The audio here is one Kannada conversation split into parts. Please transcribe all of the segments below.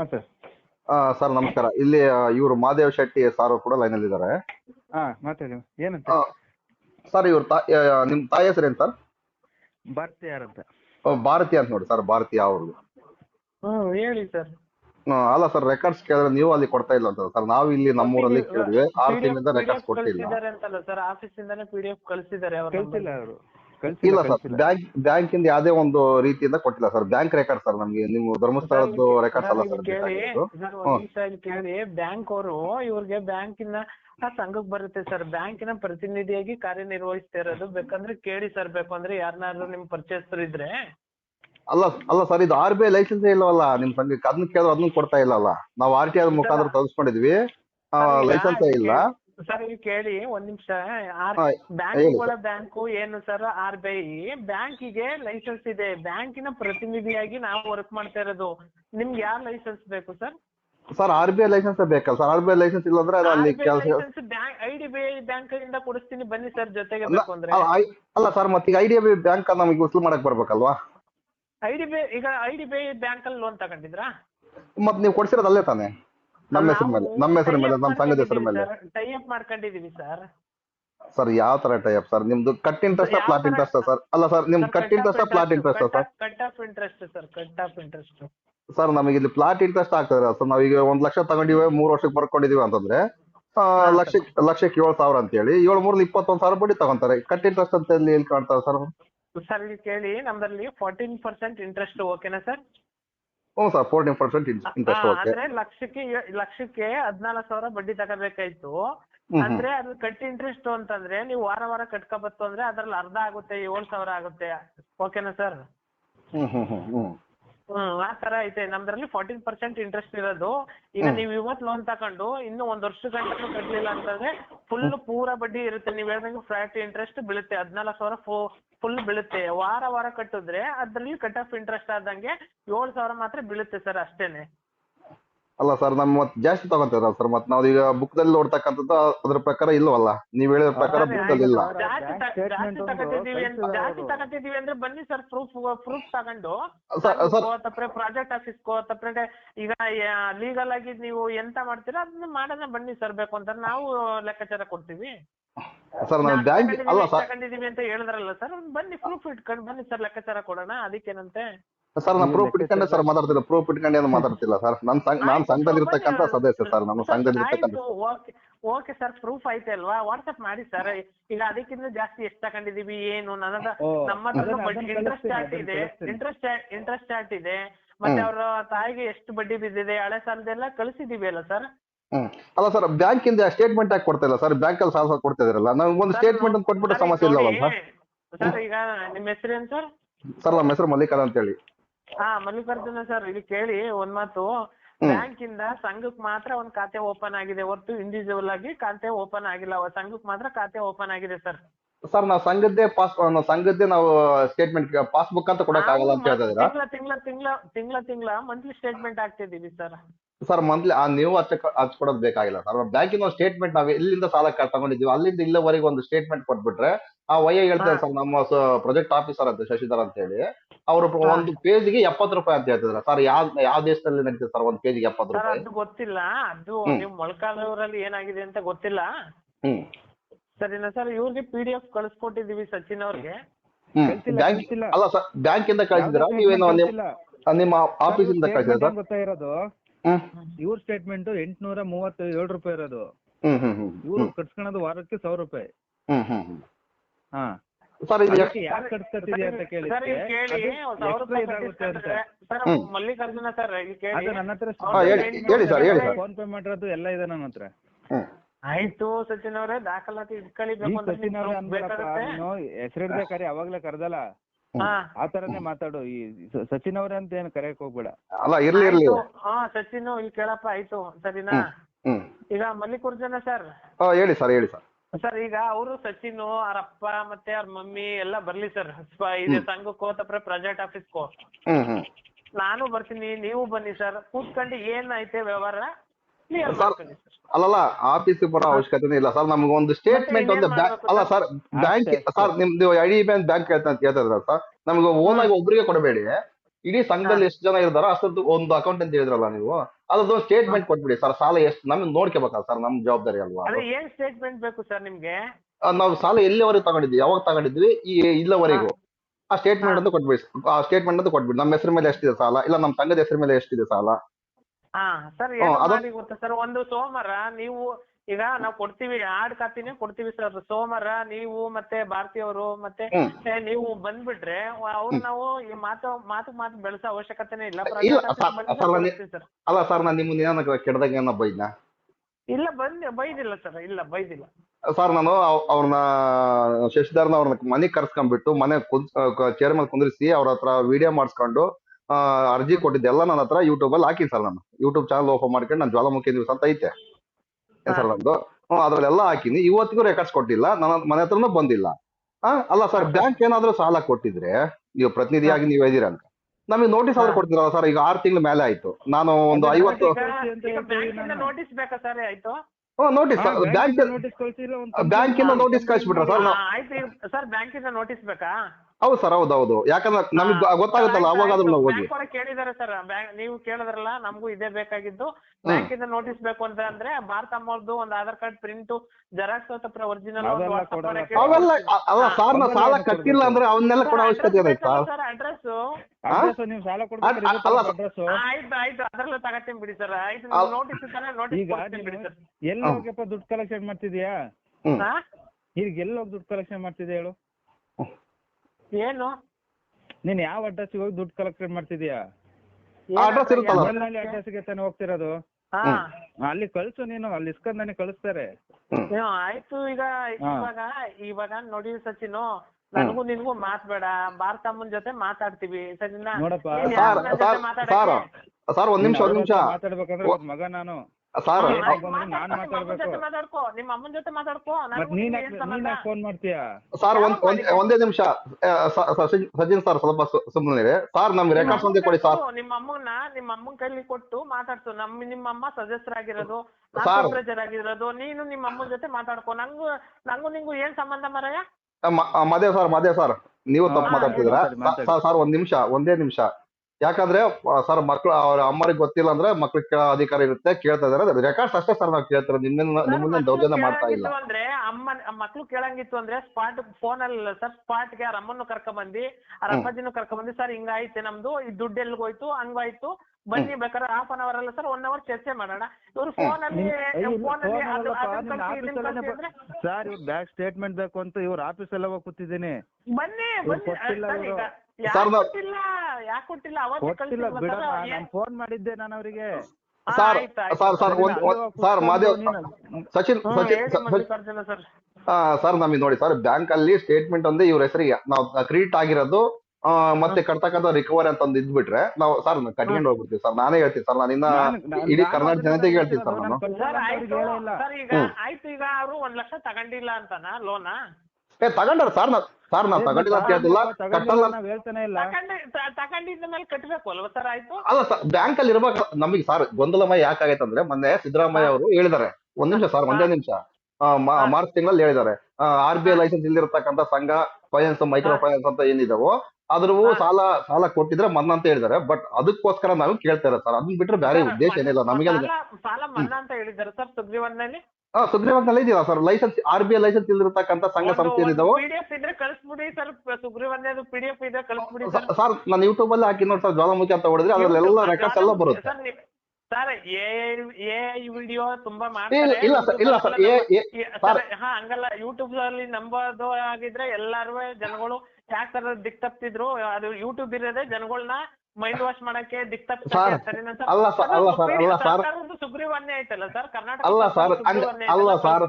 ಹಾಂ ಸರ್. ಸರ್ ನಮಸ್ಕಾರ. ಇಲ್ಲಿ ಇವರು ಮಾದೇವ್ ಶೆಟ್ಟಿ ಸಾರ್ ಕೂಡ ಲೈನ್ ಅಲ್ಲಿ ಇದ್ದಾರೆ ಹಾಂ ಮಾತಾಡಿ. ಏನಂತ? ಸರ್ ಇವ್ರ ತಾ ನಿಮ್ ತಾಯಿ ಹೆಸರೇನು ಸರ್? ಭಾರತಿ ಯಾರಂತ? ಭಾರತಿ ಅಂತ ನೋಡಿ ಸರ್ ಭಾರತಿ ಅವ್ರದ್ದು ಹಾ ಹೇಳಿ ಸರ್. ಅಲ್ಲ ಸರ್ ರೆಕಾರ್ಡ್ಸ್ ಕೇಳಿದ್ರೆ ನೀವು ಅಲ್ಲಿ ಕೊಡ್ತಾ ಇಲ್ಲ ಅಂತ ಸರ್ ನಾವು ಇಲ್ಲಿ ನಮ್ಮೂರಲ್ಲಿ ಕೇಳಿದ್ವಿ. ಆರು ತಿಂಗಳಿಂದ ರೆಕಾರ್ಡ್ಸ್ ಕೊಟ್ಟಿಲ್ಲ. ಸರ್ ಆಫೀಸ್ ಇಂದಾನೆ ಪಿ ಡಿ ಎಫ್ ಕಳಿಸಿದ್ದಾರೆ ಅವ್ರ ಕಳ್ಸಿಲ್ಲ ಅವರು. ಇಲ್ಲ ಸರ್ ಬ್ಯಾಂಕ್ ಬ್ಯಾಂಕ್ ಇಂದ ಯಾವುದೇ ಒಂದು ರೀತಿಯಿಂದ ಕೊಟ್ಟಿಲ್ಲ ಸರ್ ಬ್ಯಾಂಕ್ ರೆಕಾರ್ಡ್ ಸರ್ ನಮಗೆ ನಿಮ್ಮ ಧರ್ಮಸ್ಥಳದ್ದು ರೆಕಾರ್ಡ್ಸ್ ಅಲ್ಲ ಸರ್ ಕೇಳಿ ಬೇಕಾಗಿದ್ದು. ಸರ್ ಹ್ಮ್. ಒಂದ್ ನಿಮಿಷ ಇಲ್ಲಿ ಕೇಳಿ ಬ್ಯಾಂಕ್ ಅವರು ಇವ್ರಿಗೆ ಬ್ಯಾಂಕಿನ ಸಂಘಕ್ ಬರುತ್ತೆ ಸರ್ ಬ್ಯಾಂಕಿನ ಪ್ರತಿನಿಧಿಯಾಗಿ ಕಾರ್ಯನಿರ್ವಹಿಸ್ತಾ ಇರೋದು ಬೇಕಂದ್ರೆ ಕೇಳಿ ಸರ್ ಬೇಕು ಅಂದ್ರೆ ಯಾರನ್ನಾದ್ರು ನಿಮ್ ಪರಿಚಯಸ್ಥರು ಇದ್ರೆ. ಅಲ್ಲ ಅಲ್ಲ ಸರ್ ಇದು ಆರ್ ಬಿ ಐ ಲೈಸೆನ್ಸ್ ಇಲ್ಲವಲ್ಲ ನಿಮ್ ಸಂಘಕ್ಕೆ ಅದನ್ನ ಕೇಳಿದ್ರೆ ಅದನ್ನ ಕೊಡ್ತಾ ಇಲ್ಲ ಅಲ್ಲ ನಾವು ಆರ್ ಟಿ ಆರ್ ಮುಖಾಂತರ ಆ ಲೈಸೆನ್ಸ್ ಇಲ್ಲ. ಸರ್ ಇಲ್ಲಿ ಕೇಳಿ ಒಂದ್ ನಿಮಿಷ. ಹೇಳಿ ಬ್ಯಾಂಕ್ಗಳ ಬ್ಯಾಂಕು ಏನು ಸರ್ ಆರ್ ಬಿ ಐ ಬ್ಯಾಂಕಿಗೆ ಲೈಸೆನ್ಸ್ ಇದೆ. ಬ್ಯಾಂಕಿನ ಪ್ರತಿನಿಧಿಯಾಗಿ ನಾವು ವರ್ಕ್ ಮಾಡ್ತಾ ಇರೋದು. ನಿಮ್ಗೆ ಯಾರ್ ಲೈಸೆನ್ಸ್ ಬೇಕು sir sir R B I licence ಬೇಕಲ್ಲ sir R B I licence ಇಲ್ಲಾಂದ್ರೆ ಅದು ಅಲ್ಲಿ ಕೆಲಸ licence bank I D B I bank ಇಂದ ಕೊಡಿಸ್ತೀನಿ. ಬನ್ನಿ ಸರ್ ಜೊತೆಗೆ ಬೇಕು ಅಂದ್ರೆ. ಅಲ್ಲ ಸರ್ ಮತ್ತೆ ಈಗ ಐ ಡಿ ಬಿ ಬ್ಯಾಂಕ್ ನಮಗೆ ವಸೂಲ್ ಮಾಡಕ್ ಬರ್ಬೇಕಲ್ವಾ? ಐ ಡಿ ಬಿ ಈಗ I D B I bank ಅಲ್ಲಿ ಲೋನ್ ತಗೊಂಡಿದ್ರಾ? ಮತ್ತೆ ನೀವು ಕೊಡ್ಸಿರೋದು ಅಲ್ಲೇ ತಾನೆ? ನಮ್ಮ ಹೆಸರು ಮೇಲೆ ನಮ್ಮ ಹೆಸರು ಮೇಲೆ ನಮ್ಮ ಸಂಘದ ಹೆಸರು ಮೇಲೆ. ಟೈ ಅಪ್ ಮಾಡ್ಕೊಂಡಿದೀವಿ ಸರ್. ಸರ್ ಯಾವ ತರ ಟೈಪ್ ಸರ್? ನಿಮ್ದು cut interest flat interest sir? ಅಲ್ಲ ಸರ್ ನಿಮ್ cut interest flat interest sir? Cut off interest sir cut off interest sir ನಮಗೆ ಇಲ್ಲಿ ಪ್ಲಾಟ್ ಇಂಟ್ರೆಸ್ಟ್ ಆಗ್ತದೆ ಸರ್. ನಾವೀಗ ಒಂದ್ ಲಕ್ಷ ತಗೊಂಡಿವಿ ಮೂರ್ ವರ್ಷಕ್ಕೆ ಬರ್ಕೊಂಡಿದೀವಿ ಅಂತಂದ್ರೆ ಆ, ಲಕ್ಷಕ್ಕೆ ಲಕ್ಷಕ್ಕೆ ಏಳು ಸಾವಿರ ಅಂತ ಹೇಳಿ ಏಳು ಮೂರ್ ಇಪ್ಪತ್ತೊಂದು ಸಾವಿರ ಬಡ್ಡಿ ತಗೊಂತಾರೆ. ಕಟ್ ಇಂಟ್ರೆಸ್ಟ್ ಅಂತ ಎಲ್ಲಿ ಎಲ್ಲಿ ಕಾಣ್ತಾರೆ ಸರ್? ಸರ್ ಇಲ್ಲಿ ಕೇಳಿ ನಮ್ದ್ರಲ್ಲಿ ಫೋರ್ಟೀನ್ ಪರ್ಸೆಂಟ್ ಇಂಟ್ರೆಸ್ಟ್ ಓಕೆನಾ ಸರ್? ಹ್ಞೂ sir fourteen percent interest okay ಅಂದ್ರೆ ಲಕ್ಷಕ್ಕೆ ಲಕ್ಷಕ್ಕೆ ಹದಿನಾಲ್ಕು ಸಾವಿರ ಬಡ್ಡಿ ತಗೋಬೇಕಾಯ್ತು. ಅಂದ್ರೆ ಅದು ಕಟ್ ಇಂಟ್ರೆಸ್ಟ್ ಅಂತಂದ್ರೆ ನೀವು ವಾರ ವಾರ ಕಟ್ಕೋಬತ್ತು ಅಂದ್ರೆ ಅದ್ರಲ್ಲಿ ಅರ್ಧ ಆಗುತ್ತೆ ಏಳು ಸಾವಿರ ಆಗುತ್ತೆ. ಓಕೆನಾ ಸರ್ ಹ್ಮ್ ಆ ತರ ಐತೆ. ನಮ್ದ್ರಲ್ಲಿ ಫೋರ್ಟೀನ್ ಪರ್ಸೆಂಟ್ ಇಂಟ್ರೆಸ್ಟ್ ಇರೋದು. ಈಗ ನೀವು ಇವತ್ ಲೋನ್ ತಕೊಂಡು ಇನ್ನು ಒಂದ್ ವರ್ಷ ಗಂಟೆ ಕಟ್ಲಿಲ್ಲ ಅಂತಂದ್ರೆ ಫುಲ್ ಪೂರ ಬಡ್ಡಿ ಇರುತ್ತೆ. ನೀವ್ ಹೇಳ್ದಂಗೆ ಫ್ಲಾಟ್ ಇಂಟ್ರೆಸ್ಟ್ ಬೀಳುತ್ತೆ. ಹದಿನಾಲ್ಕು ಸಾವಿರ ಫುಲ್ ಬೀಳುತ್ತೆ. ವಾರ ವಾರ ಕಟ್ಟಿದ್ರೆ ಅದ್ರಲ್ಲಿ ಕಟ್ ಆಫ್ ಇಂಟ್ರೆಸ್ಟ್ ಆದಂಗೆ ಏಳು ಸಾವಿರ ಮಾತ್ರ ಬೀಳುತ್ತೆ ಸರ್ ಅಷ್ಟೇನೆ. ಅಲ್ಲ ಸರ್ ನಮ್ ಮತ್ ಜಾಸ್ತಿ ತಗೊಂತೀರ ಸರ್ ಮತ್ ನಾವ್ ಈಗ ಬುಕ್ ದಲ್ಲಿ ನೋಡ್ತಕ್ಕಂಥದ್ದು ಅದ್ರ ಪ್ರಕಾರ ಇಲ್ವಲ್ಲ? ನೀವ್ ಹೇಳಿದ ಪ್ರಕಾರ ಬುಕ್ ದಲ್ಲಿ ಇಲ್ಲ. ಜಾಸ್ತಿ ತ- ಜಾಸ್ತಿ ಅಂತ- ಜಾಸ್ತಿ. ಅಂದ್ರೆ ಬನ್ನಿ ಸರ್ ಪ್ರೂಫ್ ಪ್ರೂಫ್ ತಗೊಂಡು. ಸರ್ ಸರ್ ತಪ್ಪರೆ ಪ್ರಾಜೆಕ್ಟ್ ಆಫೀಸ್ಗೋ ತಪ್ಪರೆ ಈಗ ಲೀಗಲ್ ಆಗಿ ನೀವು ಎಂತ ಮಾಡ್ತೀರಾ ಅದನ್ನ ಮಾಡೋಣ ಬನ್ನಿ ಸರ್ ಬೇಕು ಅಂತ. ನಾವು ಲೆಕ್ಕಾಚಾರ ಕೊಡ್ತೀವಿ. ಸರ್ ನಾವು ಬ್ಯಾಂಕ್ ಅಲ್ಲ ಸರ್ ತಗೊಂಡಿದೀವಿ ಅಂತ ಹೇಳಿದ್ರಲ್ಲ ಸರ್ ಬನ್ನಿ ಪ್ರೂಫ್ ಇಟ್ಕೊಂಡು ಬನ್ನಿ ಸರ್ ಲೆಕ್ಕಾಚಾರ ಕೊಡೋಣ ಅದಕ್ಕೇನಂತೆ? ಸರ್ ನಾನು ಪ್ರೂಫ್ ಇಟ್ಕೊಂಡೆ ಸರ್ ಮಾತಾಡ್ತಿಲ್ಲ ಪ್ರೂಫ್ ಇಟ್ಕೊಂಡು ಏನು ಮಾತಾಡ್ತಿಲ್ಲ ಸರ್. ನನ್ನ ಸಂಘ ನಾನು ಸಂಘದಲ್ಲಿ ಇರ್ತಕ್ಕಂಥ ಸದಸ್ಯ ಸರ್ ನಾನು ಸಂಘದಲ್ಲಿ ಇರ್ತಕ್ಕಂಥ ಓಕೆ ಓಕೆ ಸರ್ ಪ್ರೂಫ್ ಐತೆ ಅಲ್ವಾ? ವಾಟ್ಸ್ಆಪ್ ಮಾಡಿ ಸರ್. ಈಗ ಅದಕ್ಕಿಂತ ಜಾಸ್ತಿ ಎಷ್ಟು ತಗೊಂಡಿದೀವಿ ಏನು? ನನ್ನದ ಓ, ನಮ್ಮ ಇಂಟ್ರೆಸ್ಟ್ ಚಾರ್ಟ್ ಇದೆ. ಇಂಟ್ರೆಸ್ಟ್ ಇಂಟ್ರೆಸ್ಟ್ ಚಾರ್ಟ್ ಇದೆ. ಮತ್ತೆ. ಅವರ ತಾಯಿಗೆ ಎಷ್ಟು ಬಡ್ಡಿ ಬಿದ್ದಿದೆ ಹಳೆ ಸಾಲದೆಲ್ಲ ಕಳಿಸಿದೀವಿ ಅಲ್ಲ ಸರ್? ಹ್ಮ್. ಅಲ್ಲ ಸರ್ ಬ್ಯಾಂಕ್ ಇಂದ ಸ್ಟೇಟ್ಮೆಂಟ್ ಹಾಕಿ ಕೊಡ್ತಾ ಇಲ್ಲ ಸರ್. ಬ್ಯಾಂಕ್ ಅಲ್ಲಿ ಸಾಲ ಕೊಡ್ತಾ ಇದ್ರಲ್ಲ ನಾವು ಒಂದು ಸ್ಟೇಟ್ಮೆಂಟ್ ಅಂತ ಕೊಟ್ಬಿಟ್ಟು ಸಮಸ್ಯೆ ಇಲ್ಲ ಸರ್? ಸರ್ ಈಗ ನಿಮ್ಮ ಹೆಸರೇನು ಸರ್? ಸರ್ ನಮ್ಮ ಹೆಸರು ಮಲ್ಲಿಕಾರ್ ಅಂತ ಹೇಳಿ ಹಾ ಮಲ್ಲಿಕಾರ್ಜುನ ಸರ್ ಇಲ್ಲಿ ಕೇಳಿ ಒಂದ್ ಮಾತು. ಬ್ಯಾಂಕ್ ಇಂದ ಸಂಘಕ್ಕೆ ಮಾತ್ರ ಒಂದ್ ಖಾತೆ ಓಪನ್ ಆಗಿದೆ. ಹೊರತು ಇಂಡಿವಿಜುವಲ್ ಆಗಿ ಖಾತೆ ಓಪನ್ ಆಗಿಲ್ಲ. ಸಂಘಕ್ ಸಂಘಕ್ಕೆ ಮಾತ್ರ ಖಾತೆ ಓಪನ್ ಆಗಿದೆ ಸರ್. ಸರ್ ನಾವು ಸಂಘದ್ದೇ ಪಾಸ್ ನಾವು ಸಂಘದ್ದೇ ನಾವು ಸ್ಟೇಟ್ಮೆಂಟ್ ಪಾಸ್ಬುಕ್ ಅಂತ ಕೊಡಕ್ ಆಗಲ್ಲ ಅಂತ ಹೇಳ್ತಾ ಇದೀರಾ ತಿಂಗಳ ತಿಂಗಳ ತಿಂಗಳ ತಿಂಗಳ ತಿಂಗಳ ಮಂತ್ಲಿ ಸ್ಟೇಟ್ಮೆಂಟ್ ಆಗ್ತಿದೀವಿ ಸರ್. ಸರ್ ಮಂತ್ಲಿ ನೀವು ಹಚ್ಚ ಹಚ್ಕೊಡೋದು ಬೇಕಾಗಿಲ್ಲ ಸರ್. ಬ್ಯಾಂಕಿನ ಸ್ಟೇಟ್ಮೆಂಟ್ ನಾವು ಎಲ್ಲಿಂದ ಸಾಲ ತಗೊಂಡಿದ್ದೀವಿ ಅಲ್ಲಿಂದ ಇಲ್ಲಿವರೆಗೆ ಒಂದು ಸ್ಟೇಟ್ಮೆಂಟ್ ಕೊಟ್ಬಿಟ್ರೆ ಆ ವಯ್ಯ ಹೇಳ್ತಾರೆ ಸರ್ ನಮ್ಮ ಪ್ರಾಜೆಕ್ಟ್ ಆಫೀಸರ್ ಅಂತ ಶಶಿಧರ್ ಅಂತ ಹೇಳಿ. ಅವರು ಒಂದು ಪೇಜ್ಗೆ ಎಪ್ಪತ್ತು ರೂಪಾಯಿ ಅಂತ ಹೇಳ್ತಿದ್ರೆ ಸರ್. ಯಾವ ಯಾವ ದೇಶದಲ್ಲಿ ನಡೀತದೆ ಸರ್ ಒಂದು ಪೇಜ್ಗೆ ಎಪ್ಪತ್ತು ರೂಪಾಯಿ? ಅದು ಗೊತ್ತಿಲ್ಲ. ಅದು ನಿಮ್ ನೀವು ಮೊಳಕಾಲೂರಲ್ಲಿ ಏನಾಗಿದೆ ಅಂತ ಗೊತ್ತಿಲ್ಲ. ಸರಿ ಸರಿನಾ ಸರ್ ಇವ್ರಿಗೆ ಪಿ ಡಿ ಎಫ್ ಕಳಿಸ್ಕೊಟ್ಟಿದೀವಿ ಸಚಿನ್ ಅವ್ರಿಗೆ. ಅಲ್ಲ ಸರ್ ಬ್ಯಾಂಕ್ ಇಂದ ಕಳಿಸಿದ್ರ ನೀವೇನು. ನಿಮ್ಮ ಆಫೀಸ್ ಇಂದ ಕಳಿಸಿದ್ರ ಗೊತ್ತಾ ಇರೋದು? ಇವ್ರ ಸ್ಟೇಟ್ಮೆಂಟ್ ಎಂಟ್ನೂರ ಮೂವತ್ತ ಏಳು ರೂಪಾಯಿ ಇರೋದು. ಇವ್ರು ಕಟ್ಸ್ಕೊಳೋದು ವಾರಕ್ಕೆ ಸಾವಿರ ರೂಪಾಯಿ. ಹಾ. ಸರ್ ಇದು ಯಾಕೆ ಅಂತ ಸರ್ ಇಲ್ಲಿ ಕೇಳಿ ಒಂದ್ ಸಾವಿರ ರೂಪಾಯಿ ಇದಾಗುತ್ತೆ ಅಂತ. ಸರ್ ಹ್ಮ್. ಮಲ್ಲಿಕಾರ್ಜುನ ಸರ್ ಇಲ್ಲಿ ಕೇಳಿ. ಅದು ನನ್ನ ಹತ್ರ ಹಾ, ಹೇಳಿ ಹೇಳಿ ಸರ್ ಹೇಳಿ ಸರ್. ಫೋನ್ ಪೇ ಮಾಡಿರೋದು ಎಲ್ಲ ಇದೆ ನನ್ನ ಹತ್ರ. ಹ್ಮ್. ಆಯ್ತು ಸಚಿನ್ ಅವರೇ ದಾಖಲಾತಿ ಇಟ್ಕೊಳ್ಳಿ ಈ ಬೇಕು ಅಂದ್ರೆ ಸಚಿನ್ ಅವ್ರೆ ನಿಮ್ಗೆ ಅನ್ಬೇಡಪ್ಪ ಬೇಕಾಗುತ್ತೆ. ನೀನು ಹೆಸರಿಡ್ದೆ ಕರೆ ಅವಾಗ್ಲೇ ಕರ್ದಲ್ಲ. ಹಾ. ಆ ತರನೇ ಮಾತಾಡು. ಈ ಸ- ಸಚಿನ್ ಅವ್ರೆ ಅಂತ ಏನು ಕರೆಯಕ್ ಹೋಗ್ಬೇಡ. ಅಲ್ಲ ಇರ್ಲಿ ಇರ್ಲಿ. ಆಯ್ತು. ಹಾ ಸಚಿನ್ ಇಲ್ಲಿ ಕೇಳಪ್ಪ ಆಯ್ತು. ಸರಿನಾ? ಹ್ಮ್ ಹ್ಮ್. ಈಗ ಮಲ್ಲಿಕಾರ್ಜುನ ಸರ್. ಹಾ ಹೇಳಿ ಸರ್ ಹೇಳಿ ಸರ್. ಸರ್ ಈಗ ಅವರು ಸಚಿನ್ ಅವ್ರ ಅಪ್ಪ ಮತ್ತೆ ಅವ್ರ ಮಮ್ಮಿ ಎಲ್ಲ ಬರ್ಲಿ ಸರ್. ಇದೆ ಸಂಘಕ್ಕೋ ತಪ್ರೆ ಪ್ರಾಜೆಕ್ಟ್ ಆಫೀಸ್ಗೋ ನಾನು ಬರ್ತೀನಿ ನೀವು ಬನ್ನಿ ಸರ್. ಕೂತ್ಕೊಂಡು ಏನೈತೆ ಐತೆ ವ್ಯವಹಾರ ಅಲ್ಲಲ್ಲ ಆಫೀಸ್ ಬರೋ ಅವಶ್ಯಕತೆನೇ ಇಲ್ಲ ಸರ್. ನಮ್ಗೆ ಒಂದು ಸ್ಟೇಟ್ಮೆಂಟ್ ಒಂದು ಅಲ್ಲ ಸರ್ ಬ್ಯಾಂಕ್ ಸರ್ ನಿಮ್ದು ಐಡಿ ಬ್ಯಾಂಕ್ ಬ್ಯಾಂಕ್ ಇದ್ದಾರೆ ಸರ್? ನಮ್ಗೆ ಓನ್ ಆಗಿ ಒಬ್ರಿಗೆ ಕೊಡಬೇಡಿ. ಇಡೀ ಸಂಘದಲ್ಲಿ ಎಷ್ಟು ಜನ ಇರ್ತಾರೋ ಅಷ್ಟೊಂದು ಒಂದು ಅಕೌಂಟ್ ಅಂತ ಹೇಳಿದ್ರಲ್ಲ ನೀವು. ಅದ್ರದ್ದು ಸ್ಟೇಟ್ಮೆಂಟ್ ಕೊಟ್ಬಿಡಿ ಸರ್ ಸಾಲ ಎಷ್ಟು? ನಮ್ಗೆ ನೋಡ್ಕೋಬೇಕಲ್ಲ ಸರ್ ನಮ್ ಜವಾಬ್ದಾರಿ ಅಲ್ವಾ ಅದು? ಏನ್ ಸ್ಟೇಟ್ಮೆಂಟ್ ಬೇಕು ಸರ್ ನಿಮ್ಗೆ? ಆ, ನಾವು ಸಾಲ ಎಲ್ಲಿವರೆಗೂ ತಗೊಂಡಿದ್ವಿ ಯಾವಾಗ ತಗೊಂಡಿದ್ವಿ ಈ ಇಲ್ಲವರೆಗೂ. ಆ ಸ್ಟೇಟ್ಮೆಂಟ್ ಅಂತ ಕೊಟ್ಬಿಡಿ ಆ ಸ್ಟೇಟ್ಮೆಂಟ್ ಅಂತ ಕೊಟ್ಬಿಡಿ. ನಮ್ಮ ಹೆಸರು ಮೇಲೆ ಎಷ್ಟಿದೆ ಸಾಲ? ಇಲ್ಲ ನಮ್ಮ ತಂಗದ ಹೆಸರು ಮೇಲೆ ಎಷ್ಟಿದೆ ಸಾಲ? ಹಾ ಸರ್ ಹ್ಮ್, ಏನು ಅದು- ಗೊತ್ತಾ ಸರ್ ಒಂದು ಸೋಮವಾರ ನೀವು ಈಗ ನಾವು ಕೊಡ್ತೀವಿ ಆಡ್ ಕಾಪಿನೇ ಕೊಡ್ತೀವಿ ಸರ್ ಸೋಮವಾರ ನೀವು ಮತ್ತೆ ಭಾರತಿ ಅವರು ಮತ್ತೆ ನೀವು ಬಂದ್ಬಿಟ್ರೆ ಅವ್ರು ನಾವು ಈ ಮಾತು ಮಾತು ಮಾತು ಬೆಳೆಸೋ ಅವಶ್ಯಕತೆನೇ ಇಲ್ಲ. ಅಲ್ಲ ಸರ್ ನಾನು ಏನಾಗ ಕೆಡ್ದಾಗ ಏನೋ ಬೈದ್ನ? ಇಲ್ಲ ಬಂದ್ ಬೈದಿಲ್ಲ ಸರ್ ಇಲ್ಲ ಬೈದಿಲ್ಲ. ಸರ್ ನಾನು ಅವ್- ಅವ್ರನ್ನ ಶಶಿಧರ್ನ ಅವ್ರನ್ನ ಮನೆಗೆ ಕರ್ಸ್ಕೊಂಡ್ಬಿಟ್ಟು ಮನೆ ಚೇರ್ ಮೇಲೆ ಕುಂದ್ರಿಸಿ ಅವ್ರ ಹತ್ರ ವಿಡಿಯೋ ಮಾಡಿಸ್ಕೊಂಡು ಅರ್ಜಿ ಕೊಟ್ಟಿದ್ದೆಲ್ಲ ನನ್ನ ಹತ್ರ ಯೂಟ್ಯೂಬ್ ಅಲ್ಲಿ ಹಾಕಿ ಸರ್ ನಾನು. ಯೂಟ್ಯೂಬ್ ಚಾನಲ್ ಓಪನ್ ಮಾಡ್ಕೊಂಡು ನಾನು ಜ್ವಾಲಾಮುಖಿ ದಿವಸ ಅಂತ ಐತೆ. ಏನ್ ಸರ್ ನಂದು ಹ್ಮ್, ಅದ್ರಲ್ಲೆಲ್ಲ ಹಾಕಿನಿ. ಇವತ್ತಿಗೂ ರೆಕಾರ್ಡ್ಸ್ ಕೊಟ್ಟಿಲ್ಲ. ನನ್ನ ಮನೆ ಹತ್ರನೂ ಬಂದಿಲ್ಲ. ಆ ಅಲ್ಲ ಸರ್ ಬ್ಯಾಂಕ್ ಏನಾದ್ರೂ ಸಾಲ ಕೊಟ್ಟಿದ್ರೆ ನೀವು ಪ್ರತಿನಿಧಿಯಾಗಿ ನೀವು ಇದೀರ ಅಂತ. ನಮಗೆ ನೋಟಿಸ್ ಆದ್ರೂ. ಕೊಡ್ತೀರಲ್ಲ ಸರ್ ಈಗ ಆರು ತಿಂಗಳ ಮೇಲೆ ಆಯ್ತು. ನಾನು ಒಂದು ಐವತ್ತು ಬ್ಯಾಂಕಿಂದ ನೋಟಿಸ್ ಬೇಕಾ ಸರ್ ಆಯ್ತು? ನೋಟಿಸ್ ಬ್ಯಾಂಕ್ ನೋಟಿಸ್ ಬ್ಯಾಂಕಿಂದ ನೋಟಿಸ್ ಕಳಿಸ್ಬಿಟ್ರ ಸರ್ ಆಯ್ತು ಸರ್ ಬ್ಯಾಂಕಿಂದ ನೋಟಿಸ್ ಬೇಕಾ? ಹೌದು ಸರ್ ಹೌದು ಹೌದು. ಯಾಕಂದ್ರೆ ನಮಗೆ ಗೊತ್ತಾಗುತ್ತಲ್ಲ ಅವಾಗಾದ್ರೂ ನಾವು ಹೋಗಿ ಬ್ಯಾಂಕ್ ಅವ್ರಿಗೆ ಕೇಳಿದಾರೆ ಸರ್ ಬ್ಯಾಂಕ್ ನೀವು ಕೇಳಿದ್ರಲ್ಲ ನಮಗೂ ಇದೇ ಬೇಕಾಗಿದ್ದು. ಬ್ಯಾಂಕಿಂದ ನೋಟಿಸ್ ಬೇಕು ಅಂತ ಅಂದ್ರೆ ಭಾರತ ಅಮ್ಮವ್ರದ್ದು ಒಂದು ಆಧಾರ್ ಕಾರ್ಡ್ ಪ್ರಿಂಟ್ ಜೆರಾಕ್ಸ್ ಅಥವಾ ಒರಿಜಿನಲ್ ಅವೆಲ್ಲ ಅಲ್ಲ ಸರ್ ನಾ ಸಾಲ ಕಟ್ಟಿಲ್ಲ ಅಂದ್ರೆ ಅವನ್ನೆಲ್ಲ ಕೂಡ ಅವಶ್ಯಕತೆ ಇದೆ ಸರ್ ಅಡ್ರೆಸ್ ಅಡ್ರೆಸ್ ನೀವು ಸಾಲ ಅಡ್ರೆಸ್ ಆಯ್ತು ಆಯ್ತು. ಅದ್ರಲ್ಲೇ ತಗತ್ತೀನಿ ಬಿಡಿ ಸರ್ ಆಯ್ತು ನೋಟಿಸ್ ತರ ನೋಟಿಸ್ ಕೊಡ್ತೀನಿ ಬಿಡಿ ಸರ್ ಎಲ್ಲಿ. ಹೋಗಪ್ಪ ದುಡ್ಡು ಕಲೆಕ್ಷನ್ ಮಾಡ್ತಿದ್ಯಾ? ಈಗ ಎಲ್ಲಿ ಹೋಗಿ ದುಡ್ಡು ಕಲೆಕ್ಷನ್ ಮಾಡ್ತಿದ್ಯಾ ಹೇಳು? ಏನು? ನೀನ್ ಯಾವ ಅಡ್ರೆಸ್ ಹೋಗಿ ದುಡ್ಡು ಕಲೆಕ್ಟ್ ಮಾಡ್ತಿದ್ಯಾ? ಇರುತ್ತಲ್ಲ. ತಾನೇ ಹೋಗ್ತಿರೋದು? ಹಾ. ಅಲ್ಲಿ ಕಳ್ಸು ನೀನು ಅಲ್ಲಿ ಇಸ್ಕೊಂಡ್ ಕಳಿಸ್ತಾರೆ. ಏನು ಆಯ್ತು ಈಗ. ಇವಾಗ ಇವಾಗ ನೋಡಿ ಸಚಿನು ನನಗೂ ನಿನ್ಗೂ ಮಾತ್ಬೇಡ ಭಾರತಮ್ಮನ್ ಜೊತೆ ಮಾತಾಡ್ತೀವಿ. ಸರಿನಾ? ನೋಡಪ್ಪ. ಸರ್ ಒಂದ್ ನಿಮಿಷ ಒಂದ್ ನಿಮಿಷ. ಮಾತಾಡ್ಬೇಕಂದ್ರೆ ಮಗ ನಾನು. ಸರ್? ನಾನ್ ಮಾತಾಡ್ಬೇಕು. ಜೊತೆ ಮಾತಾಡ್ಕೋ. ನಿಮ್ಮ ಅಮ್ಮನ ಜೊತೆ ಮಾತಾಡ್ಕೋ. ಫೋನ್ ಮಾಡ್ತೀಯಾ? ಸರ್ ಒಂದ್ ನಿಮಿಷ. ಸಜಿನ್ ಸರ್ ಸ್ವಲ್ಪ ಸುಮ್ಮನೆ ಸರ್ ನಮ್ಗೆ ನಿಮ್ಮ ರೆಕಾರ್ಡ್ಸ್ ಒಂದೇ ಅಮ್ಮನ್ ಕೊಡಿ ಸರ್. ನಿಮ್ಮ ಅಮ್ಮನ ನಿಮ್ಮ ಅಮ್ಮನ ಕೈಲಿ ಕೊಟ್ಟು ಮಾತಾಡ್ತು ನಮ್ ನಿಮ್ಮ ಅಮ್ಮ ಸದಸ್ಯರಾಗಿರೋದು ಆಗಿರೋದು ನಾನು ಸೂಪರ್ವೈಸರ್ ಆಗಿರೋದು ನೀನು ನಿಮ್ಮ ಅಮ್ಮನ ಜೊತೆ ಮಾತಾಡ್ಕೋ. ನಂಗು ನಂಗೂ ನಿಂಗೂ ಏನ್ ಸಂಬಂಧ ಮರಯ್ಯ ಮದೇ ಸರ್ ಮದೇ ಸರ್. ನೀವು ತಪ್ಪು ಹಾ, ಮಾತಾಡ್ತಿದ್ದೀರಾ? ಮಾತಾಡಿ, ಮಾತಾಡಿ. ಸರ್ ಸರ್ ಒಂದ್ ನಿಮಿಷ ಒಂದೇ ನಿಮಿಷ. ಯಾಕಂದ್ರೆ ಸರ್ ಮಕ್ಳು ಅವ್ರ ಅಮ್ಮರಿಗೆ ಗೊತ್ತಿಲ್ಲ ಅಂದ್ರೆ ಮಕ್ಳಿಗೆ ಕೇಳೋ ಅಧಿಕಾರ ಇರುತ್ತೆ ಕೇಳ್ತಾ ಇದಾರೆ. ರೆಕಾರ್ಡ್ಸ್ ಅಷ್ಟೇ ಸರ್ ನಾವು ಕೇಳ್ತಾರೆ ನಿಮ್ಮನ್ನ ನಿಮ್ಮನ್ನ ದೌರ್ಜನ್ಯ ಮಾಡ್ತಾ ಇಲ್ಲ. ಅಂದ್ರೆ ಅಮ್ಮ ಮಕ್ಳು ಕೇಳಂಗಿತ್ತು ಅಂದ್ರೆ ಸ್ಪಾಟ್ ಫೋನ್ ಅಲ್ಲಿ ಸರ್ ಸ್ಪಾಟ್ಗೆ ಅವ್ರ ಅಮ್ಮನ್ನು ಕರ್ಕೊಂಬಂದಿ ಅವ್ರ. ಅಪ್ಪಾಜಿನೂ ಕರ್ಕೊಂಬಂದಿ ಸರ್ ಹಿಂಗಾಯ್ತು ನಮ್ದು. ಈ ದುಡ್ಡು ಎಲ್ಗೋಯ್ತು ಹಂಗಾಯ್ತು ಬನ್ನಿ ಬೇಕಾದ್ರೆ ಹಾಫ್ ಅನ್ ಅವರ್ ಅಲ್ಲ ಸರ್ ಒನ್ ಅವರ್ ಚರ್ಚೆ ಮಾಡೋಣ. ಇವ್ರು ಫೋನ್ ಅಲ್ಲಿ ಸರ್ ಇವ್ರು ಬ್ಯಾಂಕ್ ಸ್ಟೇಟ್ಮೆಂಟ್ ಬೇಕು ಅಂತ ಇವ್ರ ಆಫೀಸ್ ಎಲ್ಲ ಹೋಗಿ ಕೂತಿದ್ದೀನಿ. ಬನ್ನಿ ಬನ್ನಿ ಕೊಟ್ಟಿಲ್ಲ. ಯಾಕ್ ಕೊಟ್ಟಿಲ್ಲ? ಯಾಕೆ ಕೊಟ್ಟಿಲ್ಲ? ಅವತ್ತೇ ಗೊತ್ತಿಲ್ಲ ಸರ್? ನಾನು ಫೋನ್ ಮಾಡಿದ್ದೆ ನಾನು ಅವರಿಗೆ. ಹಾ, ಸರ್ ಆಯ್ತು, ಆಯ್ತು. ಸರ್ ಸರ್ ಒಂದ್ ಒಂದ್- ಸರ್ ಮಾದೇವ್ ಸಚಿನ್ ಹ್ಮ್, ಸಚಿನ್ ಹೇಳಿ ಮಲ್ಲಿಕಾರ್ಜುನ ಸರ್. ಆ, ಸರ್ ನಮಗೆ ನೋಡಿ ಸರ್ ಬ್ಯಾಂಕ್ ಅಲ್ಲಿ ಸ್ಟೇಟ್ಮೆಂಟ್ ಒಂದೇ ಇವ್ರ ಹೆಸರಿಗೆ. ನಾವು ಕ್ರೆಡಿಟ್ ಆಗಿರೋದು ಆ, ಮತ್ತೆ ಕಟ್ತಕ್ಕಂಥ ರಿಕವರಿ ಅಂತ ಒಂದು ಇದ್ಬಿಟ್ರೆ ನಾವು ಸರ್ ಕಟ್ಕೊಂಡು ಹೋಗ್ಬಿಡ್ತೀವಿ ಸರ್ ನಾನೇ ಹೇಳ್ತೀನಿ ಸರ್ ನಾನಿನ್ನ ಇನ್ನ ಇಡೀ ಕರ್ನಾಟಕ ಜನತೆಗೆ ಹೇಳ್ತೀನಿ ಸರ್ ನಾನು. ಸರ್ ಆಯ್ತು. ಇಲ್ಲ. ಸರ್ ಈಗ ಹ್ಮ್. ಆಯ್ತು ಈಗ ಅವರು ಒಂದ್ ಲಕ್ಷ ತಗೊಂಡಿಲ್ಲ ಅಂತನಾ ಲೋನ ಏ ತಗೊಂಡ್ರ ಸರ್ ನಾ ಸರ್ ನಾವು ತಗೊಂಡಿಲ್ಲ ಅಂತ ಹೇಳ್ತಿಲ್ಲ. ಕಟ್ಟಲ್ಲ. ನಾವ್ ಹೇಳ್ತಾನೆ ಇಲ್ಲ. ತಗೊಂಡಿ ತ- ಮೇಲೆ ಕಟ್ಟಬೇಕು ಅಲ್ವಾ ಸರ್ ಆಯ್ತು? ಅಲ್ಲ ಸರ್ ಬ್ಯಾಂಕ್ ಅಲ್ಲಿ ಇರ್ಬೇಕು. ನಮಗೆ ಸರ್ ಗೊಂದಲಮಯ ಯಾಕಾಗೈತೆ ಅಂದ್ರೆ ಮೊನ್ನೆ ಸಿದ್ದರಾಮಯ್ಯ ಅವರು ಹೇಳಿದ್ದಾರೆ. ಒಂದ್ ನಿಮಿಷ ಸರ್ ಒಂದೇ ನಿಮಿಷ. ಮಾರ್ಚ್ ತಿಂಗಳಲ್ಲಿ ಹೇಳಿದ್ದಾರೆ. ಆರ್ ಬಿ ಐ ಲೈಸೆನ್ಸ್ ಇಲ್ದಿರತಕ್ಕಂತ ಸಂಘ ಫೈನಾನ್ಸ್ ಮೈಕ್ರೋ ಫೈನಾನ್ಸ್ ಅಂತ ಏನಿದಾವೋ ಆದ್ರೂ ಸಾಲ ಸಾಲ ಕೊಟ್ಟಿದ್ರೆ ಮನ್ನಾ ಅಂತ ಹೇಳಿದ್ದಾರೆ. ಬಟ್ ಅದಕ್ಕೋಸ್ಕರ ನಾವು ಕೇಳ್ತಾ ಇರೋದು ಸರ್. ಅದನ್ನ ಬಿಟ್ರೆ ಬೇರೆ ಉದ್ದೇಶ ಏನಿಲ್ಲ. ನಮಗೆ ಸಾಲ ಸಾಲ ಮನ್ನಾ ಅಂತ ಹೇಳಿದ್ದಾರೆ ಸರ್ ಸುಗ್ರೀವನ್ನಲ್ಲಿ ಸುಗ್ರೀವಾಜ್ಞೆಲ್ಲ ಇದೆಯಲ್ಲ sir? Licence R B I licence ಇಲ್ದಿರತಕ್ಕಂತ ಸಂಘ ಸಂಸ್ಥೆ ಏನಿದಾವೋ? ಪಿಡಿಎಫ್ ಇದ್ರೆ ಕಳಿಸ್ಬಿಡಿ ಸರ್. ಸುಗ್ರೀವನ್ನೇದು ಪಿಡಿಎಫ್ ಇದ್ರೆ ಕಳಿಸ್ಬಿಡಿ ಸರ್. ನಾನು ಯೂಟ್ಯೂಬ್ ಅಲ್ಲಿ ಹಾಕಿ ನೋಡಿ ಸರ್ ಜ್ವಾಲಾಮುಖಿ ಅಂತ ಹೊಡೆದ್ರೆ ಅದ್ರಲ್ಲೆಲ್ಲ ರೆಕಾರ್ಡ್ಸ್ ಎಲ್ಲ ಬರುತ್ತೆ. ಸರ್ ಎ ಎ ವಿಡಿಯೋ ತುಂಬಾ ಮಾಡ್ತಾರೆ. ಇಲ್ಲ ಸರ್ ಇಲ್ಲ ಸರ್ ಸರ್, ಹಾ ಹಂಗಲ್ಲ. ಯೂಟ್ಯೂಬ್ ಅಲ್ಲಿ ನಂಬೋದು ಆಗಿದ್ರೆ ಎಲ್ಲಾರು ಜನಗಳು ಯಾಕೆ ಸರ್ ದಿಕ್ ತಪ್ಪಿದ್ರು ಅದು ಯೂಟ್ಯೂಬ್ ಇರೋದೇ ಜನಗಳನ್ನ ಮೈಂಡ್ ವಾಶ್ ಮಾಡಕ್ಕೆ ಅಲ್ಲ ಸರ್, ಅಲ್ಲ ಸರ್, ಅಲ್ಲ ಸರ್. ಸುಗ್ರೀವಾಜ್ಞೆ ಐತಲ್ಲ ಸರ್ ಕರ್ನಾಟಕ ಅಲ್ಲ ಸರ್, ಅಲ್ಲ ಸರ್.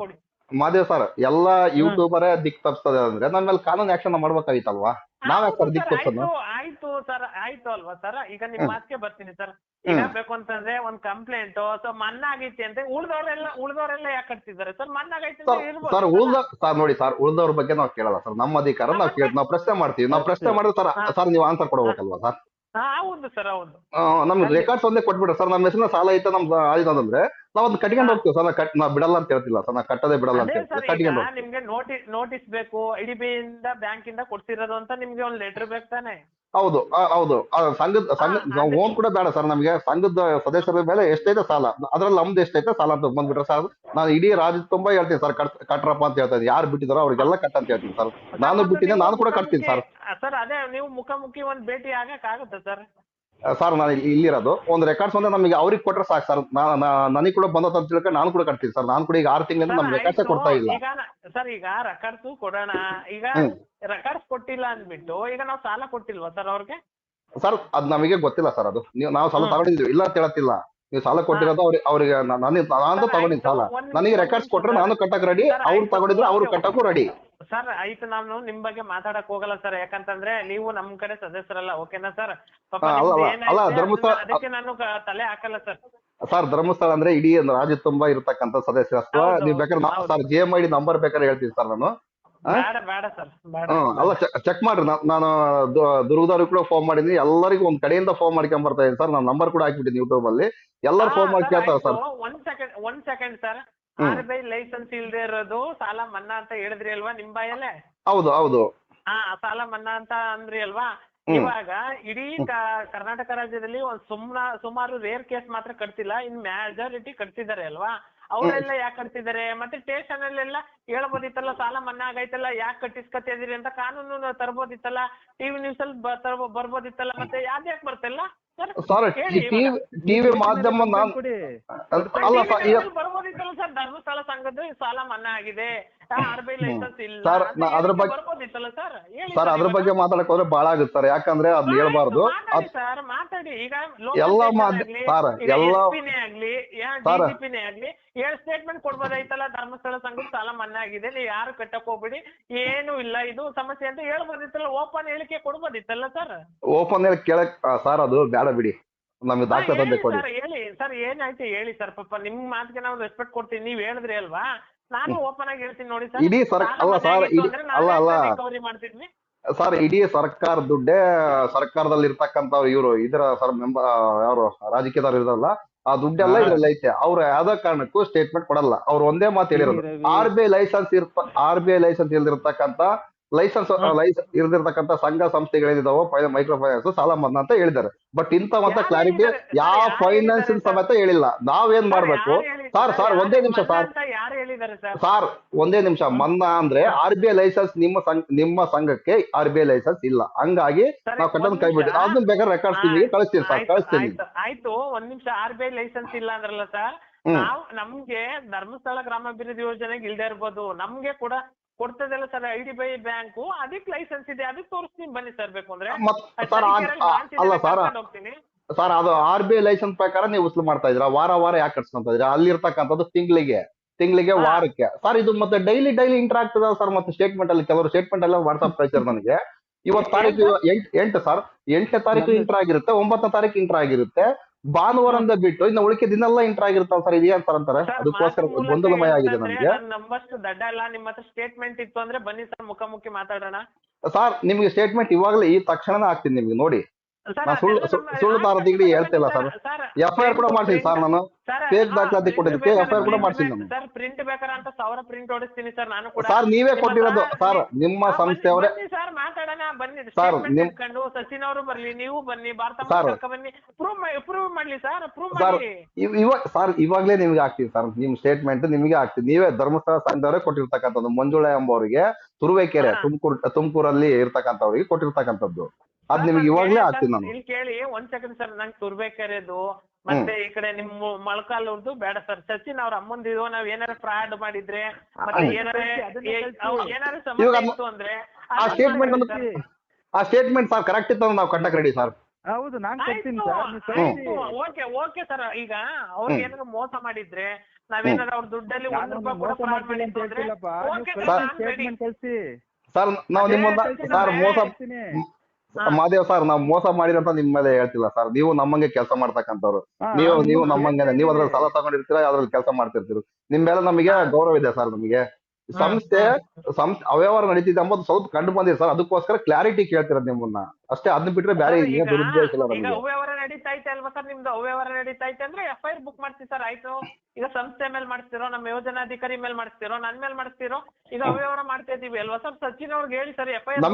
ಮಾದೇವ್ ಸರ್ ಎಲ್ಲಾ ಯೂಟ್ಯೂಬರ್ ದಿಕ್ ತಪ್ಪಿಸ್ತದೆ ಅಂದ್ರೆ ನನ್ನ ಮೇಲೆ ಕಾನೂನು ಆಕ್ಷನ್ ಮಾಡ್ಬೇಕಾಗಿತ್ತಲ್ವಾ? ನಾವ್ ಯಾಕೆ ಸರ್ ದಿಕ್ ತಪ್ಪಿಸೋದು ಆಯ್ತು ಸರ್ ಆಯ್ತು ಅಲ್ವಾ ಸರ್ ಈಗ ನಿಮ್ ಮಾತಿಗೆ ಬರ್ತೀನಿ ಸರ್ ಈಗ. ಬೇಕು ಅಂತಂದ್ರೆ ಒಂದ್ ಕಂಪ್ಲೇಂಟ್ ಸೊ ಮನ್ನಾ ಆಗೈತಿ ಅಂತ ಉಳ್ದವ್ರೆಲ್ಲ ಉಳ್ದವ್ರೆಲ್ಲ ಯಾಕೆ ಕಟ್ತಿದ್ದಾರೆ ಸರ್ ಮನ್ನಾ ಆಗೈತಿ ಸರ್. ಉಳ್ದ ಸರ್ ನೋಡಿ ಸರ್ ಉಳ್ದವ್ರ ಬಗ್ಗೆ ನಾವ್ ಕೇಳಲ್ಲ ಸರ್ ನಮ್ಮ ಅಧಿಕಾರ ನಾವ್ ಕೇಳ ನಾವ್ ಪ್ರಶ್ನೆ ಮಾಡ್ತೀವಿ. ನಾವ್ ಪ್ರಶ್ನೆ ಮಾಡಿದ್ರೆ ಸರ್. ಸರ್ ನೀವು ಆನ್ಸರ್ ಕೊಡ್ಬೇಕಲ್ವಾ ಸರ್ ಹಾ, ಹೌದು ಸರ್ ಹೌದು ಆ, ನಮ್ಗೆ ರೆಕಾರ್ಡ್ಸ್ ಒಂದೇ ಕೊಟ್ಬಿಡ್ರಿ ಸರ್ ನಮ್ಮ ಹೆಸರಿನ ಸಾಲ ಐತೆ ನಮ್ದು ಆಯ್ತಂದ್ರೆ ನಾವು ಅದನ್ನ ಕಟ್ಕೊಂಡು ಹೋಗ್ತೀವಿ ಸರ್ ನಾ ಕಟ್ ನಾ ಬಿಡಲ್ಲ ಅಂತ ಹೇಳ್ತಿಲ್ಲ ಸರ್ ನಾವು ಕಟ್ಟದೆ ಬಿಡಲ್ಲ ಅಂತ ಅದೇ ಹೇಳ್ತೀವಿ ಸರ್ ಈಗ ಕಟ್ಕೊಂಡು ಹೋಗ್ತೀವಿ. ನಿಮ್ಗೆ ನೋಟಿಸ್ ನೋಟಿಸ್ ಬೇಕು ಐ ಡಿ ಬಿ ಇಂದ ಬ್ಯಾಂಕ್ ಇಂದ ಕೊಡ್ತಿರೋದು ಅಂತ ನಿಮ್ಗೆ ಒಂದ್ ಲೆಟರ್ ಬೇಕು ತಾನೆ? ಹೌದು ಆ, ಹೌದು ಆ, ಸಂಘದ ಸಂಘ ಹಾ, ನಾವು ಓನ್ ಕೂಡ ಬೇಡ ಸರ್ ನಮಗೆ ಸಂಘದ ಸದಸ್ಯರ ಮೇಲೆ ಎಷ್ಟೈತೆ ಸಾಲ ಅದ್ರಲ್ಲಿ ನಮ್ದು ಎಷ್ಟೈತೆ ಸಾಲ ಅಂತ ಬಂದ್ಬಿಟ್ರೆ ಸರ್ ನಾನು ಇಡೀ ರಾಜ್ಯ ತುಂಬಾ ಹೇಳ್ತೀನಿ ಸರ್ ಕಟ್ ಕಟ್ರಪ್ಪ ಅಂತ ಹೇಳ್ತಾ ಇದ್ದೀನಿ ಯಾರು ಬಿಟ್ಟಿದಾರೋ ಅವ್ರಿಗೆಲ್ಲ ಕಟ್ ಅಂತ ಹೇಳ್ತೀನಿ ಸರ್. ನಾನು ಬಿಟ್ಟಿದ್ದೆ ನಾನು ಕೂಡ ಕಟ್ತೀನಿ ಸರ್. ಸರ್ ಅದೇ ನೀವು ಮುಖಾಮುಖಿ ಒಂದ್ ಭೇಟಿ ಆಗಕ್ ಆಗುತ್ತೆ ಸರ್? ಸರ್ ನಾನು ಇಲ್ಲಿ- ಇಲ್ಲಿರೋದು. ಒಂದು ರೆಕಾರ್ಡ್ಸ್ ಅಂದ್ರೆ ನಮಗೆ ಅವ್ರಿಗೆ ಕೊಟ್ರೆ ಸಾಕು ಸರ್. ನನಗೆ ಕೂಡ ಬಂದತ್ತ ಅಂತ ತಿಳ್ಕೊಂಡು ನಾನು ಕೂಡ ಕಟ್ತೀನಿ ಸರ್. ನಾನು ಕೂಡ ಈಗ ಆರು ತಿಂಗಳಿಂದ ನಮ್ಗೆ ರೆಕಾರ್ಡ್ಸ್ ಕೊಡ್ತಾ ಇಲ್ಲ. ಸರ್ ಈಗ ರೆಕಾರ್ಡ್ಸ್ ಕೊಡೋಣ. ಈಗ ರೆಕಾರ್ಡ್ಸ್ ಕೊಟ್ಟಿಲ್ಲ ಅಂದ್ಬಿಟ್ಟು ಈಗ ನಾವು ಸಾಲ ಕೊಟ್ಟಿಲ್ವಾ ಸರ್ ಅವ್ರಿಗೆ? ಸರ್ ಅದ್ ನಮಗೆ ಗೊತ್ತಿಲ್ಲ ಸರ್ ಅದು. ನೀವು ನಾವು ಸಾಲ. ತಗೊಂಡಿದ್ವಿ ಇಲ್ಲ ಅಂತ ಹೇಳತ್ತಿಲ್ಲ. ನೀವು ಸಾಲ ಕೊಟ್ಟಿರೋದು ಅವ್ರಿಗೆ ಅವ್ರಿಗೆ ನಾನು ನಾನು ಸರ್, ತಗೊಂಡಿದ್ದು ಸಾಲ. ನನಗೆ ರೆಕಾರ್ಡ್ಸ್ ಕೊಟ್ಟರೆ ಕೊಟ್ರೆ ನಾನು ಕಟ್ಟಕ್ ರೆಡಿ ಅವ್ರು ತಗೊಂಡಿದ್ರೆ ಅವ್ರು ಕಟ್ಟಕ್ಕೂ ರೆಡಿ ಸರ್ ಆಯ್ತು ನಾನು ನಿಮ್ ಬಗ್ಗೆ ಮಾತಾಡಕ್ ಹೋಗಲ್ಲ ಸರ್ ಯಾಕಂತಂದ್ರೆ ನೀವು ನಮ್ ಕಡೆ ಸದಸ್ಯರಲ್ಲ ಓಕೆನಾ ಸರ್ ಪಾಪ ಹಾ, ಅಲ್ಲ, ನಿಮ್ದು ಅಲ್ಲ, ಏನಾಯ್ತು ಅಲ್ಲ, ಅದನ್ನ- ಧರ್ಮಸ್ಥಳ- ಅದಕ್ಕೆ ನಾನು ಕ- ತಲೆ ಹಾಕಲ್ಲ ಸರ್ ಸರ್ ಧರ್ಮಸ್ಥಳ ಅಂದ್ರೆ ಇಡೀ ಒಂದು ರಾಜ್ಯ ತುಂಬಾ ಇರತಕ್ಕಂತ ಸದಸ್ಯತ್ವ ಹೌದು, ನೀವು ಬೇಕಾದ್ರೆ ನಾವು ಹೌದು. Sir G M I D number ಬೇಕಾದ್ರೆ ಹೇಳ್ತೀನಿ ಸರ್ ನಾನು. ಹಾ? ಬೇಡ ಬೇಡ ಸರ್ ಬೇಡ. ಹ್ಮ್ ಅಲ್ಲ ಚೆಕ್ ಮಾಡ್ರಿ. ನಾ- ನಾನು ದು- ದುರ್ಗದವ್ರಿಗೆ ಕೂಡ ಫೋನ್ ಮಾಡಿದೀನಿ ಎಲ್ಲರಿಗೂ ಒಂದ್ ಕಡೆಯಿಂದ ಫೋನ್ ಮಾಡ್ಕೊಂಡ್ ಬರ್ತಾ ಇದ್ದೀನಿ ಸರ್ ನಾನು ನಂಬರ್ ಕೂಡ ಹಾಕ್ಬಿಟ್ಟಿದ್ದೀನಿ ಯೂಟ್ಯೂಬ್ ಅಲ್ಲಿ. ಎಲ್ಲರೂ ಫೋನ್ ಮಾಡಿ ಕೇಳ್ತಾರೆ ಸರ್ ಒಂದ್ ಸೆಕೆಂಡ್ ಒಂದ್ second sir. R B I licence ಇಲ್ದೇ ಇರೋದು ಸಾಲ ಮನ್ನಾ ಅಂತ ಹೇಳಿದ್ರಿ ಅಲ್ವಾ ನಿಮ್ ಬಾಯಲ್ಲೇ? ಹೌದು ಹೌದು. ಹಾ ಸಾಲ ಮನ್ನಾ ಅಂತ ಅಂದ್ರಿ ಅಲ್ವಾ? ಇವಾಗ ಇಡೀ ಕ- ಕರ್ನಾಟಕ ರಾಜ್ಯದಲ್ಲಿ ಒಂದ್ ಸುಮ್ನ ಸುಮಾರು ರೇರ್ ಕೇಸ್ ಮಾತ್ರ ಕಟ್ತಿಲ್ಲ ಇನ್ ಮೆಜಾರಿಟಿ ಕಟ್ತಿದ್ದಾರೆ ಅಲ್ವಾ? ಅವರೆಲ್ಲ ಯಾಕೆ ಕಟ್ತಿದ್ದಾರೆ ಮತ್ತೆ ಸ್ಟೇಷನ್ ಅಲ್ಲೆಲ್ಲ ಹೇಳ್ಬೋದಿತ್ತಲ್ಲ ಸಾಲ ಮನ್ನಾ ಆಗೈತಲ್ಲ ಯಾಕೆ ಕಟ್ಟಿಸ್ಕತ್ತಿದಿರಿ ಅಂತ ಕಾನೂನು ತರ್ಬೋದಿತ್ತಲ್ಲ ಟಿವಿ ನ್ಯೂಸ್ ಅಲ್ಲಿ ಬ- ತರ್ಬೋ ಬರ್ಬೋದಿತ್ತಲ್ಲ ಮತ್ತೆ ಯಾವ್ದ್ಯಾಕ್ ಬರ್ತಿಲ್ಲ? ಸರ್ ಟಿವಿ ಮಾಧ್ಯಮ ಅಲ್ಲ ಸರ್ ಧರ್ಮಸ್ಥಳ ಸಂಘದ ಸಾಲ ಮನ್ನಾ ಆಗಿದೆ. ಸರ್, ಅದ್ರ ಬಗ್ಗೆ- ಸರ್? ಅದ್ರ ಬಗ್ಗೆ ಮಾತಾಡಕ್ ಹೋದ್ರೆ ಬಹಳ ಆಗುತ್ತೆ ಸರ್. ಯಾಕಂದ್ರೆ ಅದ್ ಹೇಳ್ಬಾರ್ದು. ಮಾತಾಡಿ ಸರ್ ಮಾತಾಡಿ. ಈಗ ಎಲ್ಲ ಸರ್, ಎಲ್ಲ- ಸರ್. ಏಳು ಸ್ಟೇಟ್ಮೆಂಟ್ ಕೊಡ್ಬೋದಾಯ್ತಲ್ಲ ಧರ್ಮಸ್ಥಳ ಸಂಘ ಸಾಲ ಮನ್ನಾ ಆಗಿದೆ. ನೀವು ಯಾರು ಕಟ್ಟಕ್ ಹೋಗ್ಬೇಡಿ. ಏನು ಇಲ್ಲ. ಇದು ಸಮಸ್ಯೆ ಅಂತ ಹೇಳ್ಬೋದಿತ್ತಲ್ಲ. ಓಪನ್ ಹೇಳಿಕೆ ಕೊಡ್ಬೋದಿತ್ತಲ್ಲ ಸರ್? ಓಪನ್ ಹೇಳಿ ಕೇಳಕ್ ಸರ್ ಅದು ಬೇಡ ಬಿಡಿ. ನಮಗೆ ದಾಖಲೆ ತಂದೆ ಕೊಡಿ. ಹೇಳಿ. ಸರ್ ಏನಾಯ್ತು ಹೇಳಿ ಸರ್ ಪಾಪ. ನಿಮ್ ಮಾತಿಗೆ ನಾವು ರೆಸ್ಪೆಕ್ಟ್ ಕೊಡ್ತೀನಿ ನೀವ್ ಹೇಳಿದ್ರಿ ಅಲ್ವಾ? ನಾನು ಓಪನ್ ಆಗಿ ಹೇಳ್ತೀನಿ ನೋಡಿ ಸರ್ ಇಡೀ ಸರ್- ಅಲ್ಲ ಸರ್, ಇಡೀ- ಅಲ್ಲ, ಅಲ್ಲ. ಮಾಡ್ತಿದ್ವಿ ಸರ್ ಇಡೀ ಸರ್ಕಾರ ದುಡ್ಡೇ ಸರ್ಕಾರದಲ್ಲಿ ಇರ್ತಕ್ಕಂಥವ್ರು ಇವರು ಇದರ ಸರ್ ಮೆಂಬರ್ ಯಾರು ರಾಜಕೀಯದವ್ರು ಇರಲ್ಲ ಆ ದುಡ್ಡೆಲ್ಲ. ಇದ್ರಲ್ಲಿ ಐತೆ ಅವ್ರು ಯಾವ್ದೋ ಕಾರಣಕ್ಕೂ ಸ್ಟೇಟ್ಮೆಂಟ್ ಕೊಡಲ್ಲ ಅವ್ರು ಒಂದೇ ಮಾತು ಹೇಳಿರೋದು. ಆರ್ ಬಿ ಐ ಲೈಸೆನ್ಸ್ ಇರ್ತ ಆರ್ ಬಿ ಐ ಲೈಸೆನ್ಸ್ ಇಲ್ದಿರ್ತಕ್ಕಂಥ ಲೈಸೆನ್ಸ್ ಲೈಸೆನ್ಸ್ ಇಲ್ದಿರ್ತಕ್ಕಂಥ ಸಂಘ ಸಂಸ್ಥೆಗಳಿದಾವೋ ಮೈಕ್ರೋ ಫೈನಾನ್ಸ್ ಸಾಲ ಮನ್ನಾ ಅಂತ ಹೇಳಿದ್ದಾರೆ. ಬಟ್ ಇಂಥವಂತ ಮತ್ತ ಕ್ಲಾರಿಟಿ ಯಾವ ಫೈನಾನ್ಸ್ ಸಮೇತ ಹೇಳಿಲ್ಲ. ನಾವೇನ್ ಮಾಡ್ಬೇಕು? ಸರ್ ಸರ್ ಒಂದೇ ನಿಮಿಷ ಸರ್. ಸರ್? ಒಂದೇ ನಿಮಿಷ. ಮನ್ನಾ ಅಂದ್ರೆ ಆರ್ ಬಿ ಐ ಲೈಸೆನ್ಸ್ ನಿಮ್ಮ ನಿಮ್ಮ ಸಂಘಕ್ಕೆ ಆರ್ ಬಿ ಐ ಲೈಸೆನ್ಸ್ ಇಲ್ಲ. ಹಂಗಾಗಿ ನಾವು ಕಟ್ಟೋದ್ ಒಂದ್ ಕೈ ಬಿಟ್ಟು. ಅದನ್ನ ಬೇಕಾದ್ರೆ ರೆಕಾರ್ಡ್ಸ್ ನಿಮಗೆ ಕಳಿಸ್ತೀನಿ ಸರ್ ಕಳಿಸ್ತೀನಿ. ಆಯ್ತು, ಆಯ್ತು. ಒಂದ್ ನಿಮಿಷ ಆರ್ ಬಿ ಐ ಲೈಸೆನ್ಸ್ ಇಲ್ಲ ಅಂದ್ರಲ್ಲ ಸರ್ ನಾವು ನಮ್ಗೆ ಧರ್ಮಸ್ಥಳ ಗ್ರಾಮಾಭಿವೃದ್ಧಿ ಯೋಜನೆಗೆ ಇಲ್ದೇ ಇರ್ಬೋದು. ನಮ್ಗೆ ಕೂಡ ಕೊಡ್ತದಲ್ಲ sir I D B bank ಅದಕ್ಕೆ ಲೈಸೆನ್ಸ್ ಇದೆ. ಅದಕ್ಕೆ ತೋರಿಸ್ತೀನಿ. ಬನ್ನಿ ಸರ್ ಬೇಕು ಅಂದ್ರೆ. ಸರ್ ಅಲ್ಲ ಸರ್ ಹೋಗ್ತೀನಿ. ಸರ್ ಅದು ಆರ್ ಬಿ ಐ ಲೈಸೆನ್ಸ್ ಪ್ರಕಾರ ನೀವು ಉಸ್ಲು ಮಾಡ್ತಾ ಇದ್ರ ವಾರ ವಾರ ಯಾಕೆ ಕಟ್ಸ್ಕೊಂತ ಇದ್ರ ಅಲ್ಲಿ ಇರ್ತಕ್ಕಂಥದ್ದು ತಿಂಗಳಿಗೆ ತಿಂಗಳಿಗೆ ವಾರಕ್ಕೆ. ಸರ್ ಇದು ಮತ್ತೆ ಡೈಲಿ ಡೈಲಿ ಇಂಟರ್ ಆಗ್ತದ ಸರ್ ಮತ್ತೆ ಸ್ಟೇಟ್ಮೆಂಟ್ ಅಲ್ಲಿ ಕೆಲವರು ಸ್ಟೇಟ್ಮೆಂಟ್ ಎಲ್ಲ ವಾಟ್ಸ್ಆಪ್ ಕಳಿಸ್ತಾರೆ ನನಗೆ. ಇವತ್ತು ತಾರೀಕು ಎಂಟು? ಎಂಟು ಸರ್ ಎಂಟನೇ ತಾರೀಕು ಇಂಟ್ರ ಇಂಟರ್ ಆಗಿರುತ್ತೆ ಒಂಬತ್ತನೇ ತಾರೀಕು ಇಂಟರ್ ಆಗಿರುತ್ತೆ. ಭಾನುವಾರದಿಂದ ಬಿಟ್ಟು ಇನ್ನು ಉಳಿಕೆ ದಿನೆಲ್ಲ ಇಂಟರ್ ಆಗಿರ್ತಾವ ಸರ್ ಇದೇನ್ ಸರ್ ಅಂತಾರೆ? ಅದಕ್ಕೋಸ್ಕರ ಗೊಂದಲಮಯ ಆಗಿದೆ ನಮ್ಗೆ. ನಂಬಷ್ಟು ದಡ್ಡ ಅಲ್ಲ ನಿಮ್ಮ ಹತ್ರ ಸ್ಟೇಟ್ಮೆಂಟ್ ಇತ್ತು ಅಂದ್ರೆ ಬನ್ನಿ ಸರ್ ಮುಖಾಮುಖಿ ಮಾತಾಡೋಣ. ಸರ್ ನಿಮ್ಗೆ ಸ್ಟೇಟ್ಮೆಂಟ್ ಇವಾಗಲೇ ಈ ತಕ್ಷಣನೇ ಹಾಕ್ತೀನಿ ನಿಮ್ಗೆ ನೋಡಿ. ನಾ ಸುಳ್ಳು- ನಮ್ಮ- ಸುಳ್ಳು ದಾರ ದಿಗಡಿ ಸರ್, ಎಫ್ ಐ ಆರ್ ಕೂಡ ಮಾಡ್ತೀನಿ ಸರ್ ನಾನು. ಪೇಜ್ ದಾಖಲಾತಿ ಕೊಟ್ಟಿದ್ದಕ್ಕೆ ಐ FIR ಕೂಡ ಮಾಡ್ತೀನಿ ನಾನು. ಸರ್ ಪ್ರಿಂಟ್ ಬೇಕಾರೆ ಅಂತ ಸಾವಿರ ಪ್ರಿಂಟ್ ಹೊಡಿಸ್ತೀನಿ ಸರ್ ನಾನು ಕೂಡ. ಸರ್ ನೀವೇ ಕೊಟ್ಟಿರೋದು ಸರ್ ನಿಮ್ಮ ಸಂಸ್ಥೆಯವರೇ ಸರ್ ಮಾತಾಡೋಣ ಬನ್ನಿ. ಸರ್, ಸ್ಟೇಟ್ಮೆಂಟ್ ನಿಮ್- ಇಟ್ಕೊಂಡು ಸಚಿನ್ ಅವರು ಬರ್ಲಿ ನೀವು ಬನ್ನಿ ಭಾರತ ಬನ್ನಿ. ಪ್ರೂವ್ ಪ್ರೂವ್ ಮಾಡ್ಲಿ ಸರ್ ಪ್ರೂವ್ ಮಾಡಿ ಇವಾಗ ಸರ್ ಇವಾಗ್ಲೇ ನಿಮ್ಗೆ ಹಾಕ್ತೀನಿ ಸರ್ ನಿಮ್ ಸ್ಟೇಟ್ಮೆಂಟ್ ನಿಮಗೆ ಹಾಕ್ತೀನಿ. ನೀವೇ ಧರ್ಮಸ್ಥಳ ಸಂಘದವರೇ ಕೊಟ್ಟಿರ್ತಕ್ಕಂಥದ್ದು ಮಂಜುಳಾ ಎಂಬವರಿಗೆ ತುರುವೇಕೆರೆ. ತುಮಕೂರು ತುಮಕೂರಲ್ಲಿ ಇರ್ತಕ್ಕಂಥವ್ರಿಗೆ ಕೊಟ್ಟಿರ್ತಕ್ಕಂಥದ್ದು. ಅದ್ ನಿಮ್ಗೆ ಇವಾಗ್ಲೇ ಹಾಕ್ತೀನಿ ನಾನು. ಇಲ್ಲಿ ಕೇಳಿ. ಒಂದ್ ಸೆಕೆಂಡ್ ಸರ್ ನಂಗೆ ತುರ್ಬೇಕಾರೆದು. ಮತ್ತೆ ಈ ಕಡೆ ನಿಮ್ ಮೊಳಕಾಲೂರ್ದು ಬೇಡ ಸರ್. ಸಚಿನ್ ಅವ್ರ ಅಮ್ಮಂದಿದು ನಾವ್ ಏನಾರ ಫ್ರಾಡ್ ಮಾಡಿದ್ರೆ ಮತ್ತೆ. ಏನಾರ. ಏನಾರ ಸಮಸ್ಯೆ ಇತ್ತು ಅಂದ್ರೆ ಆ ಸರ್. ಆ ಸ್ಟೇಟ್ಮೆಂಟ್ ಸರ್ ಕರೆಕ್ಟ್ ಇತ್ತು ನಾವು ಕಟ್ಟಕ್ ರೆಡಿ ಸರ್. ಹೌದು ನಾನ್ ಕೊಡ್ತೀನಿ ಓಕೆ ಓಕೆ ಸರ್. ಈಗ ಅವ್ರಿಗೆ. ಏನಾದ್ರು ಮೋಸ ಮಾಡಿದ್ರೆ ನಾವೇನಾದ್ರು ಅವ್ರ ದುಡ್ಡಲ್ಲಿ ಒಂದ್ ರೂಪಾಯಿ ಕೂಡ ಅಂತ ಸ್ಟೇಟ್ಮೆಂಟ್ ಕಳಿಸಿ ಸರ್ ನಾವು ನಿಮ್ಮ ಸರ್ ಮೋಸ. ಮಾದೇವ್ ಸರ್ ನಾವ್ ಮೋಸ ಮಾಡಿರಂತ ನಿಮ್ ಮೇಲೆ ಹೇಳ್ತಿಲ್ಲ ಸರ್. ನೀವು ನಮ್ಮಂಗೆ ಕೆಲಸ ಮಾಡ್ತಕ್ಕಂಥವ್ರು. ನೀವು ನೀವು ನಮ್ಮಂಗೆ ನೀವು ಅದ್ರಲ್ಲಿ ಸಾಲ ತಗೊಂಡಿರ್ತೀರಾ ಅದ್ರಲ್ಲಿ ಕೆಲಸ ಮಾಡ್ತಿರ್ತೀರಿ. ನಿಮ್ ಮೇಲೆ ನಮಗೆ ಗೌರವ ಇದೆ ಸರ್ ನಮಗೆ. ಸಂಸ್ಥೆ ಸಂಸ್ಥೆ ಅವ್ಯವಹಾರ ನಡೀತಿದೆ ಅಂಬೋದು ಸ್ವಲ್ಪ ಕಂಡು ಬಂದಿದೆ ಸರ್. ಅದಕ್ಕೋಸ್ಕರ ಕ್ಲಾರಿಟಿ ಕೇಳ್ತಿರೋದು ನಿಮ್ಮನ್ನ. ಅಷ್ಟೇ ಅದನ್ನ ಬಿಟ್ರೆ ಬೇರೆ ಈಗ ದುರುದ್ದೇಶ ಇಲ್ಲ ಈಗ ನಮಗೆ ಅವ್ಯವಹಾರ ನಡೀತಾ ಐತೆ ಅಲ್ವಾ ಸರ್? ನಿಮ್ದು ಅವ್ಯವಹಾರ ನಡೀತಾ ಐತೆ ಅಂದ್ರೆ ಎಫ್ ಐ ಆರ್ ಬುಕ್ ಮಾಡ್ತೀವಿ ಸರ್ ಆಯ್ತು. ಈಗ ಸಂಸ್ಥೆ ಮೇಲೆ ಮಾಡ್ತೀರೋ ನಮ್ಮ ಯೋಜನಾಧಿಕಾರಿ ಮೇಲೆ ಮಾಡ್ತಿರೋ ನನ್ನ ಮೇಲೆ ಮಾಡ್ತೀರೋ ಈಗ ಅವ್ಯವಹಾರ ಮಾಡ್ತಾ ಇದೀವಿ ಅಲ್ವಾ ಸರ್? ಸಚಿನ್ ಅವ್ರಿಗೆ ಹೇಳಿ sir F I R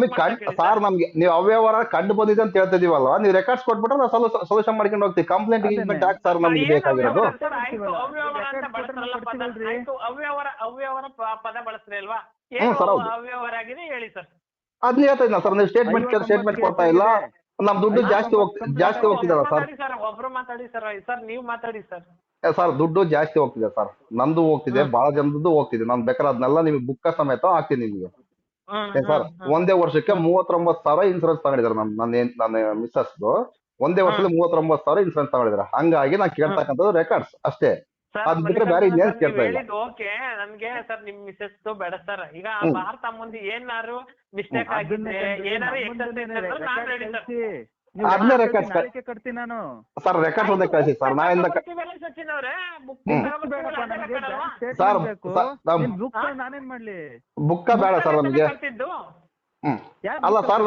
sir. ನಮ್ಗೆ ನೀವು ಅವ್ಯವಹಾರ ಕಂಡು ಬಂದಿದೆ ಅಂತ ಹೇಳ್ತಾ ಇದೀವಲ್ವಾ? ನೀವು ರೆಕಾರ್ಡ್ಸ್ ಕೊಟ್ಬಿಟ್ರೆ ನಾವು ಸೊಲ್ಯೂಷನ್ ಮಾಡ್ಕೊಂಡು ಹೋಗ್ತೀವಿ. ಕಂಪ್ಲೇಂಟ್ ಗಿಂಪ್ಲೇಂಟ್ ಯಾಕೆ ಸರ್ ನಮಗೆ ಬೇಕಾಗಿರೋದು. ಅವ್ಯವಹಾರ ಅವ್ಯವಹಾರ ಪದ ಬಳಸ್ರಿ ಅಲ್ವಾ? ಏನು. ಅವ್ಯವಹಾರ ಆಗಿದೆ ಹೇಳಿ ಸರ್. ಅದ್ನ ಹೇಳ್ತಾ ಇದ್ನ ಸರ್ ನೀವು ಸ್ಟೇಟ್ಮೆಂಟ್ ಸ್ಟೇಟ್ಮೆಂಟ್ ಕೊಡ್ತಾ ಇಲ್ಲ. ನಮ್ ದುಡ್ಡು ಜಾಸ್ತಿ ಹೋಗ್ತಿ ಜಾಸ್ತಿ ಹೋಗ್ತಿದಾರ ಸರ್. ಒಬ್ರು ಮಾತಾಡಿ ಸರ್ ಸರ್ ನೀವು ಮಾತಾಡಿ ಸರ್. ಸರ್ ದುಡ್ಡು ಜಾಸ್ತಿ ಹೋಗ್ತಿದೆ ಸರ್. ನಂದು ಹೋಗ್ತಿದೆ ಬಹಳ ಜನದ್ದು ಹೋಗ್ತಿದೆ. ನಾನು ಬೇಕಾದ್ರೆ ಅದನ್ನೆಲ್ಲ ನಿಮಗೆ ಬುಕ್ಕ ಸಮೇತ ಹಾಕ್ತೀನಿ ನಿಮಗೆ. ಸರ್ ಒಂದೇ ವರ್ಷಕ್ಕೆ ಮೂವತ್ತೊಂಬತ್ತು ಸಾವಿರ ಇನ್ಸೂರೆನ್ಸ್ ತಗೊಂಡಿದ್ದಾರೆ ನಮ್ ನನ್ನ ನನ್ನ ಮಿಸ್ಸಸ್ದು ಒಂದೇ ವರ್ಷದಲ್ಲಿ ಮೂವತ್ತೊಂಬತ್ತು ಸಾವಿರ ಇನ್ಸೂರೆನ್ಸ್ ತಗೊಂಡಿದ್ದಾರೆ ಹಂಗಾಗಿ ನಾನು ಕೇಳ್ತಕ್ಕಂಥದ್ದು ರೆಕಾರ್ಡ್ಸ್ ಅಷ್ಟೇ. ಅದ್ ಬಿಟ್ರೆ ಬೇರೆ ಇನ್ನೇನ್ ನೀವು ಕೇಳ್ತಾ ಇಲ್ಲ. ಓಕೆ ನನ್ಗೆ ಸರ್ ನಿಮ್ ಮಿಸಸ್ ಬೇಡ ಸರ್ ಈಗ. ಭಾರತ ಮುಂದೆ ಏನಾರು ಮಿಸ್ಟೇಕ್ ಆಗಿದೆ ಏನಾರು ಎಕ್ಸಸ್ ಇದ್ರೆ ನಾನ್ ರೆಡಿ ಸರ್ ಅದ್ನೇ records ಕ- ಕಟ್ತೀನಿ ನಾನು. ಸರ್ ಒಂದೇ ಕಳಿಸಿ ನಾಯಿಂದ book ನಾನೇನ್ ಮಾಡ್ಲಿ? ಬುಕ್ಕ ಬೇಡ ಸರ್ ನಮ್ಗೆ. ಹ್ಮ್. ಅಲ್ಲ sir?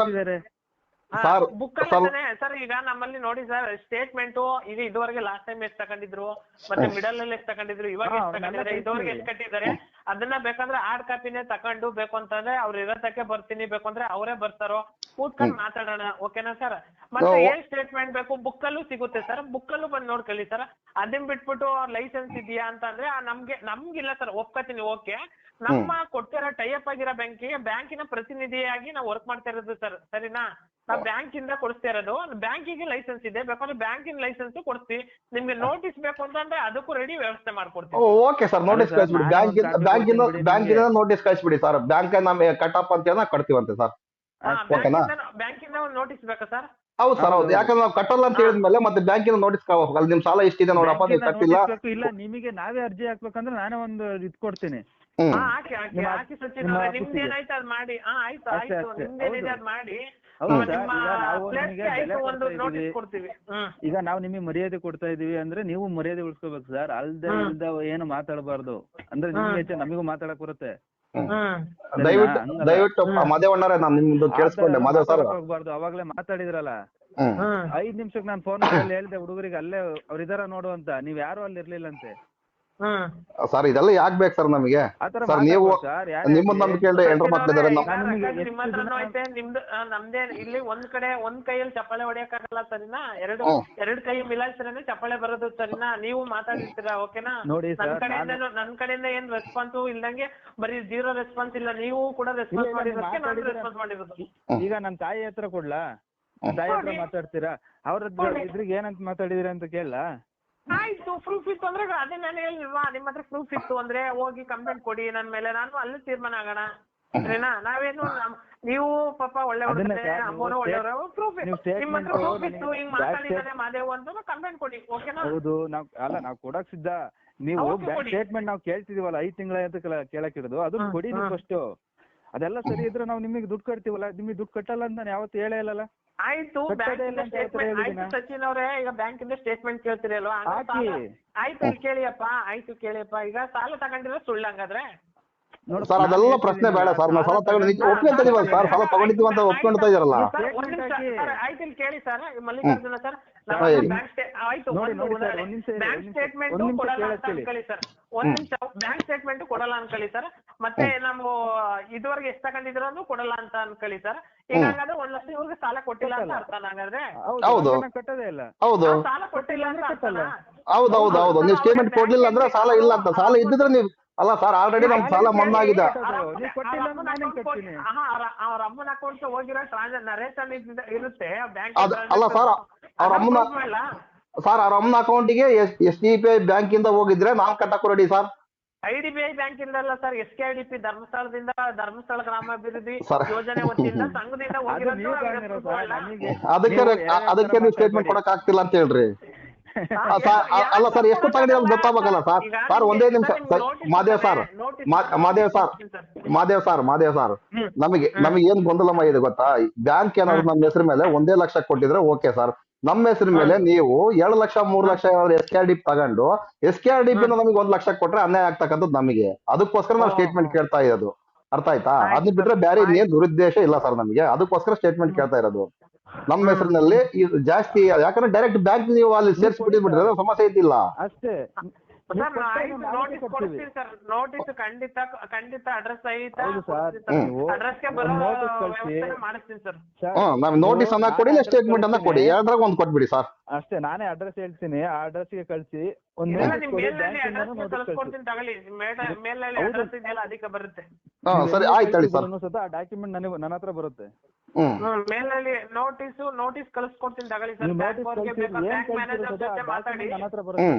Sir, book sir- sir ಈಗ ನಮ್ಮಲ್ಲಿ ನೋಡಿ ಸರ್ ಸ್ಟೇಟ್ಮೆಂಟ್ ಈಗ ಇದುವರೆಗೆ ಲಾಸ್ಟ್ ಟೈಮ್ ಎಷ್ಟು ತಗೊಂಡಿದ್ರು ಮತ್ತೆ ಮಿಡಲ್ ಅಲ್ಲಿ ಎಷ್ಟು ತಗೊಂಡಿದ್ರು ಇವಾಗ ಎಷ್ಟು ತಗೊಂಡಿದ್ದಾರೆ ಇದುವರೆಗೆ. ಎಷ್ಟು ಕಟ್ಟಿದ್ದಾರೆ ಅದನ್ನ ಬೇಕಂದ್ರೆ ಹಾರ್ಡ್ ಕಾಪಿನೇ ತಕೊಂಡು ಬೇಕು ಅಂತಂದ್ರೆ ಅವ್ರು ಇರೋದಕ್ಕೆ ಬರ್ತೀನಿ ಬೇಕು ಅಂದ್ರೆ ಅವರೇ ಬರ್ತಾರೋ ಕೂತ್ಕೊಂಡು ಮಾತಾಡೋಣ ಓಕೆನಾ ಸರ್? ಮತ್ತೆ ಏನ್ ಸ್ಟೇಟ್ಮೆಂಟ್ ಬೇಕು? ಬುಕ್ ಅಲ್ಲೂ ಸಿಗುತ್ತೆ ಸರ್ ಬುಕ್ ಅಲ್ಲೂ ಬಂದು ನೋಡ್ಕೊಳ್ಳಿ ಸರ್ ಅದನ್ನ ಬಿಟ್ಬಿಟ್ಟು ಲೈಸೆನ್ಸ್ ಇದೆಯಾ ಅಂತ ಅಂದ್ರೆ ಆ ನಮ್ಗೆ ನಮ್ಗಿಲ್ಲ ಸರ್ ಒಪ್ಕೋತೀನಿ ಓಕೆ ನಮ್ಮ ಕೊಟ್ಟಿರೋ ಟೈಅಪ್ ಆಗಿರೋ ಬ್ಯಾಂಕಿಗೆ ಬ್ಯಾಂಕಿನ ಪ್ರತಿನಿಧಿಯಾಗಿ ನಾವು ವರ್ಕ್ ಮಾಡ್ತಾ ಇರೋದು ಸರ್ ಸರಿನಾ? ನಾವು ಬ್ಯಾಂಕ್ ಇಂದ ಕೊಡಿಸ್ತಾ ಇರೋದು. ಬ್ಯಾಂಕಿಗೆ ಲೈಸೆನ್ಸ್ ಇದೆ. ಬೇಕಾದ್ರೆ ಬ್ಯಾಂಕಿನ ಲೈಸೆನ್ಸ್ ಕೊಡ್ತೀವಿ ನಿಮ್ಗೆ ನೋಟಿಸ್ ಬೇಕು ಅಂತಂದ್ರೆ ಅದಕ್ಕೂ ರೆಡಿ ವ್ಯವಸ್ಥೆ ಮಾಡ್ಕೊಡ್ತೀವಿ ಓಕೆ ಸರ್ ನೋಟಿಸ್ ಕಳಿಸ್ಬಿಡಿ. ನಾನು ಬ್ಯಾಂಕ್ ಒಂದು ಬ್ಯಾಂಕಿಂದ ಬಿಡಿ ಬ್ಯಾಂಕಿಂದ ನಿಮ್ಗೆ. ನೋಟಿಸ್ ಕಳಿಸ್ಬಿಡಿ ಸರ್ ಬ್ಯಾಂಕ್ ನಮ್ ಕಟಪ್ ಅಂತ ಹೇಳಿ ಕಟ್ತೀವಂತೆ ಸರ್ ಓಕೆನಾ? ಬ್ಯಾಂಕಿಂದ ಒಂದು ನೋಟಿಸ್ ಬೇಕಾ ಸರ್ ಹೌದು ಸರ್ ಹೌದು. ಯಾಕಂದ್ರೆ ನಾವು ಕಟ್ಟಲ್ಲ ಅಂತ ಹೇಳಿದ್ಮೇಲೆ ಮತ್ತೆ ಬ್ಯಾಂಕಿನ ನೋಟಿಸ್ ಅಲ್ಲಿ ನಿಮ್ ಸಾಲ ಇಷ್ಟಿದೆ ನೋಡಪ್ಪ ನೀವು ಕಟ್ಟಿಲ್ಲ. ಇಲ್ಲ ನಿಮಗೆ ನಾವೇ ಅರ್ಜಿ ಹಾಕ್ಬೇಕಂದ್ರೆ ನಾನೇ ಒಂದು ಇದ್ ಕೊಡ್ತೀನಿ. ಹ್ಮ್. ಹಾ ಹಾಕಿ ಹಾಕಿ ನಿಮ್ಮ- ಹಾಕಿ ಸಚಿನ್ ನಿಮ್ಮ ಅವ್ರೆ ನಿಮ್ದು ಅದ್ ಮಾಡಿ. ಹಾ ಆಯ್ತು ಅಷ್ಟೇ, ಆಯ್ತು. ಅಷ್ಟೇ. ನಿಮ್ದೇನಿದೆ ಹೌದು. ಅದ್ ಮಾಡಿ. ಹೌದು ಆ, ನಿಮ್ಮ ಈಗ ನಾವು place ನಿಮಗೆ ಆಯ್ತು ಬೆಲೆ ಒಂದು ಕೊಡ್ತಾ ನೋಟಿಸ್ ಇದೀವಿ. ಕೊಡ್ತೀವಿ. ಹ್ಮ್. ಈಗ ನಾವು ನಿಮಗೆ ಮರ್ಯಾದೆ ಕೊಡ್ತಾ ಇದೀವಿ ಅಂದ್ರೆ ನೀವು ಮರ್ಯಾದೆ ಉಳಿಸ್ಕೋಬೇಕು ಸರ್. ಅಲ್ದೆ. ಇಲ್ದ ಏನು ಮಾತಾಡಬಾರ್ದು. ಅಂದ್ರೆ ನಿಮ್ಗೆ ಹೆಚ್ಚು ನಮಗೂ ಮಾತಾಡಕ್ ಬರುತ್ತೆ. ದಯವಿಟ್ಟು. ದಯವಿಟ್ಟು ಮಾದೇವಣ್ಣರೇ ನಾನು ನಿಮ್ದು ಕೇಳಿಸ್ಕೊಂಡೆ ಮಾದೇವ್ ಸರ್. ಹೋಗ್ಬಾರ್ದು ಅವಾಗ್ಲೇ ಮಾತಾಡಿದ್ರಲ್ಲ. ಐದ್ ನಿಮಿಷಕ್ಕೆ ನಾನು ಫೋನ್ ಅಲ್ಲಿ ಹೇಳ್ದೆ ಹುಡುಗರಿಗೆ ಅಲ್ಲೇ ಅವ್ರ ಇದಾರ ನೋಡು ಅಂತ ನೀವ್ ಯಾರು ಅಲ್ಲಿ ಇರ್ಲಿಲ್ಲಂತೆ. ಸರ್ ಇದೆಲ್ಲ ಯಾಕೆ ಬೇಕು ಸರ್ ನಮಗೆ? ಸರ್ ನೀವು ನಿಮ್ಮ ನಿಮ್ಮನ್ನ ನಂಬಿಕೆ ಇಲ್ಲದೆ ಎಂಟ್ರ ಐತೆ ನಿಮ್ದು ಇಲ್ಲಿ ಒಂದ್ ಕಡೆ ಒಂದ್ ಕೈಯಲ್ಲಿ ಚಪ್ಪಾಳೆ ಹೊಡೆಯಕ್ಕಾಗಲ್ಲ ಸರಿನಾ ಎರಡು. ಎರಡ್ ಕೈ ಮಿಲಾಯಿಸ್ರೇನೆ ಚಪ್ಪಾಳೆ ಬರೋದು ಸರಿನಾ ನೀವು ಮಾತಾಡಿರ್ತೀರಾ ಓಕೆನಾ? ನೋಡಿ ನನ್ ಕಡೆಯಿಂದ ನಾನು- ಕಡೆಯಿಂದ ಏನ್ ರೆಸ್ಪಾನ್ಸ್ ಇಲ್ದಂಗೆ ಬರೀ ಜೀರೋ ರೆಸ್ಪಾನ್ಸ್ ಇಲ್ಲ ನೀವು ಕೂಡ ರೆಸ್ಪಾನ್ಸ್ ಮಾಡಿರೋದಕ್ಕೆ ನಾನು ರೆಸ್ಪಾನ್ಸ್ ಮಾಡಿರೋದು. ಈಗ ನನ್ ತಾಯಿ ಹತ್ರ ಕೊಡ್ಲಾ? ತಾಯಿ ಹತ್ರ ಮಾತಾಡ್ತೀರಾ? ಅವ್ರ ಇದ್ರಿಗೆ ಏನಂತ ಮಾತಾಡಿದ್ರಿ ಅಂತ ಕೇಳ ಆಯ್ತು ಪ್ರೂಫ್ ಇತ್ತು ಅಂದ್ರೆ ಅದೇ ನಾನು ಹೇಳಿಲ್ವಾ? ನಿಮ್ಮ ಹತ್ರ ಪ್ರೂಫ್ ಇತ್ತು ಅಂದ್ರೆ ಹೋಗಿ ಕಂಪ್ಲೇಂಟ್ ಕೊಡಿ. ನನ್ ಮೇಲೆ ನಾನು ಅಲ್ಲೇ ತೀರ್ಮಾನ ಆಗೋಣ. ಸರಿನಾ? ನಾವೇನು ನಮ್- ನೀವು ಪಾಪ ಒಳ್ಳೆ ಅದನ್ನೇ ಸರ್, ನೀವು ಒಳ್ಳೆಯವರು ಪ್ರೂಫ್ ನೀವು ನಿಮ್ಮ ಹತ್ರ statement ಪ್ರೂಫ್ ಇತ್ತು. ಹಿಂಗ್ ಮಾತಾಡಿದಾರೆ ಮಾತಾಡಿದಾನೆ ಮಾದೇವ್ ಅಂತ ಕಂಪ್ಲೇಂಟ್ ಕೊಡಿ ಓಕೆನಾ? ಹೌದು ನಾವ್ ಅಲ್ಲ ನಾವ್ ಕೊಡಕ್ ಸಿದ್ಧ. ನೀವು ಹೌದು, ಕೊಡಿ. ಸ್ಟೇಟ್ಮೆಂಟ್ ನಾವ್ ಕೇಳ್ತಿದೀವಲ್ಲ ಐದ್ ತಿಂಗಳ ಅಂತ ಕೇಳ- ಕೇಳಕ್ ಹಿಡಿದು ಅದನ್ನ ಹ್ಮ್, ಕೊಡಿ ನೀವು ಹ್ಮ್. ಫಸ್ಟ್ ಅದೆಲ್ಲ ಸರಿ ಇದ್ರೆ ನಾವ್ ನಿಮಗೆ ದುಡ್ಡು ಕಟ್ತೀವಲ್ಲ? ನಿಮಗೆ ದುಡ್ಡು ಕಟ್ಟಲ್ಲ ಅಂತ ನಾನು ಯಾವತ್ತು ಹೇಳೇ ಇಲ್ಲಲ್ಲ. ಆಯ್ತು ಆಯ್ತು ಸಚಿನ್ ಅವರೇ ಈಗ ಬ್ಯಾಂಕ್ ಇಂದ ಸ್ಟೇಟ್ಮೆಂಟ್ ಕೇಳ್ತೀರಿ ಅಲ್ವಾ ಆಯ್ತು ಇಲ್ಲಿ ಕೇಳಿಯಪ್ಪ ಆಯ್ತು ಕೇಳಿಯಪ್ಪ. ಈಗ ಸಾಲ ತಗೊಂಡಿರೋ ಸುಳ್ಳು ಹಂಗಾದ್ರೆ? ನೋಡು, ಸರ್ ಅದೆಲ್ಲ ಪ್ರಶ್ನೆ ಬೇಡ ಸರ್ ನಾವು ಸಾಲ ತಗೊಂಡು ತಗೊಂಡು- ಒಪ್ಕೊಂತ ಇದೀವಲ್ಲ ಸರ್ ಸಾಲ ತಗೊಂಡಿದ್ದೀವಿ ಅಂತ ಒಪ್ಕೊಂಡ್ತಾ ಇದಾರಲ್ಲ ಆಯ್ತು ಇಲ್ಲಿ ಕೇಳಿ ಸರ್ ಮಲ್ಲಿಕಾರ್ಜುನ ಸರ್. ಆಯ್ತು ಬ್ಯಾಂಕ್ ಸ್ಟೇಟ್ಮೆಂಟ್ ಕೊಡಲ್ಲ ಅಂತ ಅನ್ಕೊಳ್ಳಿ ಸರ್. ಒಂದ್ ನಿಮಿಷ ಬ್ಯಾಂಕ್ ಸ್ಟೇಟ್ಮೆಂಟ್ ಕೊಡಲ್ಲ ಅನ್ಕೊಳ್ಳಿ ಸರ್. ಮತ್ತೆ ನಾವು ಇದುವರೆಗೆ ಎಷ್ಟು ತಗೊಂಡಿದ್ರು ಅಂದ್ರೂ ಕೊಡಲ್ಲ ಅಂತ ಅನ್ಕೊಳ್ಳಿ ಸರ್. ಈಗ ಹಾಗಾದ್ರೆ ಒಂದ್ ಲಕ್ಷ ಇವ್ರಿಗೆ ಸಾಲ ಕೊಟ್ಟಿಲ್ಲ ಅಂತ ಅರ್ಥ ಹಾಗಾದ್ರೆ ಹೌದು ಹೌದು. ಇಲ್ಲ. ಹೌದು. ಸಾಲ ಕೊಟ್ಟಿಲ್ಲ ಅಂತ ಅರ್ಥನಾ? ಹೌದು ಹೌದು ಹೌದು ನೀವು ಸ್ಟೇಟ್ಮೆಂಟ್ ಕೊಡ್ಲಿಲ್ಲ ಅಂದ್ರೆ ಸಾಲ ಇಲ್ಲ ಅಂತ. ಸಾಲ ಇದ್ದಿದ್ರೆ ನೀವು ಅಲ್ಲ ಸರ್ ಆಲ್ರೆಡಿ ನಮ್ ಸಾಲ ಮಣ್ಣಾಗಿದೆ ಅವ್ರ ನೀವು ಅಮ್ಮನ- ಅಕೌಂಟ್ ಹೋಗಿರೋ ಟ್ರಾನ್ಸಾಕ್ಷನ್ ನರೇಶನ್ ಇರುತ್ತೆ. ಬ್ಯಾಂಕ್ ಅಲ್ಲ ಸರ್ ಅವ್ರ ಅಮ್ಮನ ಸರ್ ಅವ್ರ ಅಮ್ಮನ ಅಕೌಂಟಿಗೆ S D P I bank ಇಂದ ಹೋಗಿದ್ರೆ ನಾನ್ ಕಟ್ಟಕ್ಕೂ ready sir I D B I bank ಇಂದ ಅಲ್ಲ sir S K I D P ಧರ್ಮಸ್ಥಳದಿಂದ Dharmasthala ಗ್ರಾಮಾಭಿವೃದ್ಧಿ. ಯೋಜನೆ ವತಿಯಿಂದ ಸಂಘದಿಂದ ಹೋಗಿರೋದು ಅದಕ್ಕೆ ನೀವು ಅದಕ್ಕೆ ನೀವು ಸ್ಟೇಟ್ಮೆಂಟ್. ಕೊಡಕ್ ಆಗ್ತಿಲ್ಲ ಅಂತ ಹೇಳ್ರಿ. ಅಲ್ಲ ಸರ್ ಎಷ್ಟು ತಗೊಂಡಿರೋ ಗೊತ್ತಾಗಬೇಕಲ್ಲ ಸರ್ ಸರ್ ಒಂದೇ ನಿಮಿಷ Madev sir Madev sir Madev sir Madev sir ನಮಗೆ ನಮಗೆ ಏನ್ ಗೊಂದಲಮ್ಮ ಇದೆ ಗೊತ್ತಾ? ಬ್ಯಾಂಕ್ ಏನಾದ್ರು ನಮ್ಮ ಹೆಸರು ಮೇಲೆ ಒಂದೇ ಲಕ್ಷ ಕೊಟ್ಟಿದ್ರೆ ಓಕೆ ಸರ್ ನಮ್ಮ ಹೆಸರು ಮೇಲೆ ನೀವು ಎರಡು ಲಕ್ಷ ಮೂರು lakh S K R D ತಗೊಂಡು S K R D P ನಮಗೆ ಒಂದ್ ಲಕ್ಷ ಕೊಟ್ರೆ ಅನ್ಯಾಯ ಆಗ್ತಕ್ಕಂಥದ್ದು ನಮಗೆ. ಅದಕ್ಕೋಸ್ಕರ ನಾವು ಸ್ಟೇಟ್ಮೆಂಟ್ ಕೇಳ್ತಾ ಇರೋದು. ಅರ್ಥ ಆಯ್ತಾ? ಅದನ್ನ ಬಿಟ್ರೆ ಬೇರೆ ಇನ್ನೇನ್ ದುರುದ್ದೇಶ ಇಲ್ಲ ಸರ್ ನಮಗೆ. ಅದಕ್ಕೋಸ್ಕರ ಸ್ಟೇಟ್ಮೆಂಟ್ ಕೇಳ್ತಾ ಇರೋದು. ನಮ್ಮ ಹೆಸರಿನಲ್ಲಿ ಇದು ಜಾಸ್ತಿ ಯಾಕಂದ್ರೆ ಡೈರೆಕ್ಟ್ ಬ್ಯಾಂಕ್ ನೀವು ಅಲ್ಲಿ ಸೇರ್ಸ್ಬಿಟ್ಟಿಬಿಟ್ರೆ ಸಮಸ್ಯೆ ಐತಿಲ್ಲ ಅಷ್ಟೇ. ಸರ್ ನೋಟಿಸ್ ಕೊಡ್ತೀವಿ. ಕೊಡ್ತೀನಿ ಸರ್ ನೋಟಿಸ್ ಖಂಡಿತ ಖಂಡಿತ ಅಡ್ರೆಸ್ ಸಹಿತ ಅಡ್ರೆಸ್ಗೆ ಅಡ್ರೆಸ್ಗೆ ಬರೋ. ವ್ಯವಸ್ಥೆ ಮಾಡಿಸ್ತೀನಿ ಸರ್ ಸರ್, ಹ್ಮ್ ನಾವ್ ನೋಟಿಸ್ ಅನ್ನ ಕೊಡಿ ಇಲ್ಲ ಸ್ಟೇಟ್ಮೆಂಟ್ ಅನ್ನ ಕೊಡಿ. ಎರಡ್ರಾಗ ಒಂದ್ ಕೊಟ್ಬಿಡಿ ಸರ್ ಅಷ್ಟೇ ನಾನೇ ಅಡ್ರೆಸ್ ಹೇಳ್ತೀನಿ. ಆ ಅಡ್ರೆಸ್ಗೆ ಕಳ್ಸಿ. ಒಂದ್ ಕಳ್ಸ್ಕೊಡ್ತೀನಿ ತಗೊಳ್ಳಿ. ಮೇಲ್ನಲ್ಲಿ ಅಡ್ರೆಸ್ ಇದೆಯಲ್ಲ ಅದಕ್ಕೆ ಬರುತ್ತೆ. ಹಾ ಸರಿ ಆಯ್ತು ಹೇಳಿ ಸರ್ ಸತ ಆ ಡಾಕ್ಯುಮೆಂಟ್ ನನಗೆ ನನ್ನ ಹತ್ರ ಬರುತ್ತೆ. ಹ್ಮ್, ನೋಟಿಸ್ ನೋಟಿಸ್ ಕಳ್ಸ್ಕೊಡ್ತೀನಿ ತಗೊಳ್ಳಿ ಸರ್ ಬ್ಯಾಂಕ್ ಮ್ಯಾನೇಜರ್ ಜೊತೆ ಮಾತಾಡಿ. ನನ್ನ ಹತ್ರ ಬರುತ್ತೆ.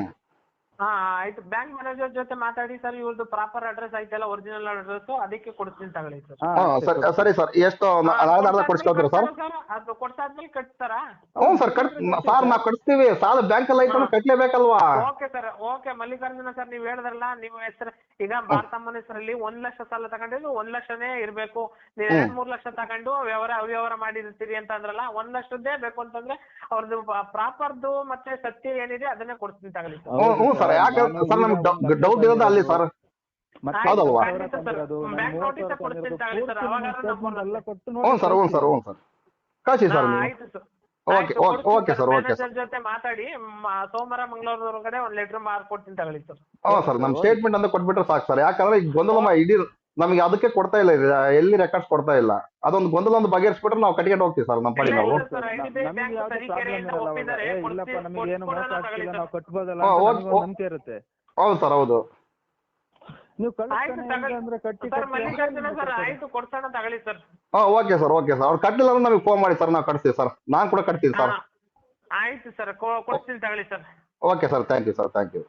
ಹಾ ಆಯ್ತು. ಬ್ಯಾಂಕ್ ಮ್ಯಾನೇಜರ್ ಜೊತೆ ಮಾತಾಡಿ ಸರ್ ಇವ್ರದ್ದು ಪ್ರಾಪರ್ ಅಡ್ರೆಸ್ ಐತಲ್ಲ ಒರಿಜಿನಲ್ ಅಡ್ರೆಸ್ ಅದಕ್ಕೆ ಕೊಡ್ತೀನಿ ತಗೊಳ್ಳಿ ಸರ್ ಹಾ, ಸರಿ. ಸರಿ ಸರ್ ಎಷ್ಟು ನಾಳೆ ಸರ್ ಅದು ಕೊಡ್ಸಾದ್ಮೇಲೆ ಕಟ್ತಾರಾ ಹ್ಞೂ ಸರ್ ಕಟ್ ಸರ್ ನಾವು ಕಟ್ಸ್ತೀವಿ. ಸಾಲ ಬ್ಯಾಂಕ್ ಅಲ್ಲಿ ಐತಂದ್ರೆ ಕಟ್ಲೇಬೇಕಲ್ವಾ? Okay sir okay. Mallikarjuna sir ನೀವ್ ಹೇಳಿದ್ರಲ್ಲ ನಿಮ್ಮ ಹೆಸರು ಈಗ ಭಾರತಮ್ಮನ ಹೆಸರಲ್ಲಿ ಒಂದ್ ಲಕ್ಷ ಸಾಲ ತಗೊಂಡಿದ್ರು ಒಂದ್ ಲಕ್ಷನೇ ಇರ್ಬೇಕು. ನೀವ್ ಎರಡ್ ಮೂರ್ ಲಕ್ಷ ತಗೊಂಡು ವ್ಯವಹಾರ ಅವ್ಯವಹಾರ ಮಾಡಿರ್ತೀರಿ ಅಂತ ಅಂದ್ರಲ್ಲ ಒಂದ್ ಲಕ್ಷದ್ದೇ ಬೇಕು ಅಂತಂದ್ರೆ ಅವ್ರದ್ದು ಪ್ರಾಪರ್ದು ಮತ್ತೆ ಸತ್ಯ ಏನಿದೆ ಅದನ್ನೇ ಕೊಡ್ತೀನಿ ತಗೊಳ್ಳಿ ಸರ್ ಹ್ಞೂ ಹ್ಞೂ ಸರ್ ಯಾಕೆ ಸರ್ ನಮ್ಗೆ ಡೌಟ್ ಇರೋದು ಅಲ್ಲಿ ಸರ್. ಮತ್ತೆ ಹೌದಲ್ವಾ? ಸರ್. ಸರ್. ಹ್ಞೂ ಸರ್ ಹ್ಞೂ ಸರ್ ಹ್ಞೂ ಸರ್. ಕಳಿಸಿ sir sir. Okay okay sir okay sir. ಜೊತೆ ಮಾತಾಡಿ. ಮ- ಸೋಮವಾರ ಮಂಗಳವಾರದೊಳಗಡೆ ಒಂದ್ ಲೆಟರ್ ಮಾಡ್ಕೊಡ್ತೀನಿ ತಗೊಳ್ಳಿ ಸರ್. ಹ್ಞೂ ಸರ್ ನಮ್ಮ ಸ್ಟೇಟ್ಮೆಂಟ್ ಅಂತ ಕೊಟ್ಬಿಟ್ರೆ ಸಾಕು ಸರ್. ಯಾಕಂದ್ರೆ ಈಗ ಗೊಂದಲ ಇಡೀ ನಮಗೆ ಅದಕ್ಕೆ ಕೊಡ್ತಾ ಇಲ್ಲ ಇದು, ಎಲ್ಲಿ ರೆಕಾರ್ಡ್ಸ್ ಕೊಡ್ತಾ ಇಲ್ಲ. ಅದೊಂದು ಗೊಂದಲ ಒಂದು ಬಗೆಹರಿಸ್ಬಿಟ್ರೆ ನಾವು ಕಟ್ಕೊಂಡು ಹೋಗ್ತೀವಿ ಸರ್ ನಮ್ಮ ಪಡಿ ನಾವು. ಇಲ್ಲ, ಸರ್, IDBI ನಮಗೆ ಬ್ಯಾಂಕ್ ಯಾವ್ದು ತರೀಕೆರೆಯಿಂದ ಪ್ರಾಬ್ಲಮ್ ಇರಲ್ಲ ಒಪ್ಪಿದ್ದಾರೆ, ಅವಾಗ. ಏ, ಇಲ್ಲಪ್ಪ ನಮಗೆ ಏನು ಮೋಸ ಕೊಡೋಣ ಆಗ್ತಿಲ್ಲ ನಾವು ಕಟ್ಬೋದಲ್ಲ ನಂಬಿಕೆ ಇರುತ್ತೆ. ಹೌದು ಸರ್ ಹೌದು. ನೀವು ಅಂದ್ರೆ ಕಟ್ಟಿ ಹಾಂ ಓಕೆ ಸರ್ ಓಕೆ ಸರ್. ಅವ್ರು ಕಟ್ಟಿಲ್ಲ ಅಂದ್ರೆ ನಮಗೆ ಫೋನ್ ಮಾಡಿ ಸರ್ ನಾವು ಕಟ್ತೀವಿ ಸರ್. ನಾನು ಕೂಡ ಕಟ್ತೀನಿ ಸರ್. ಆಯ್ತು ಸರ್ ಕೊಡ್ತೀನಿ ತಗೊಳ್ಳಿ sir. Okay sir thank you sir thank you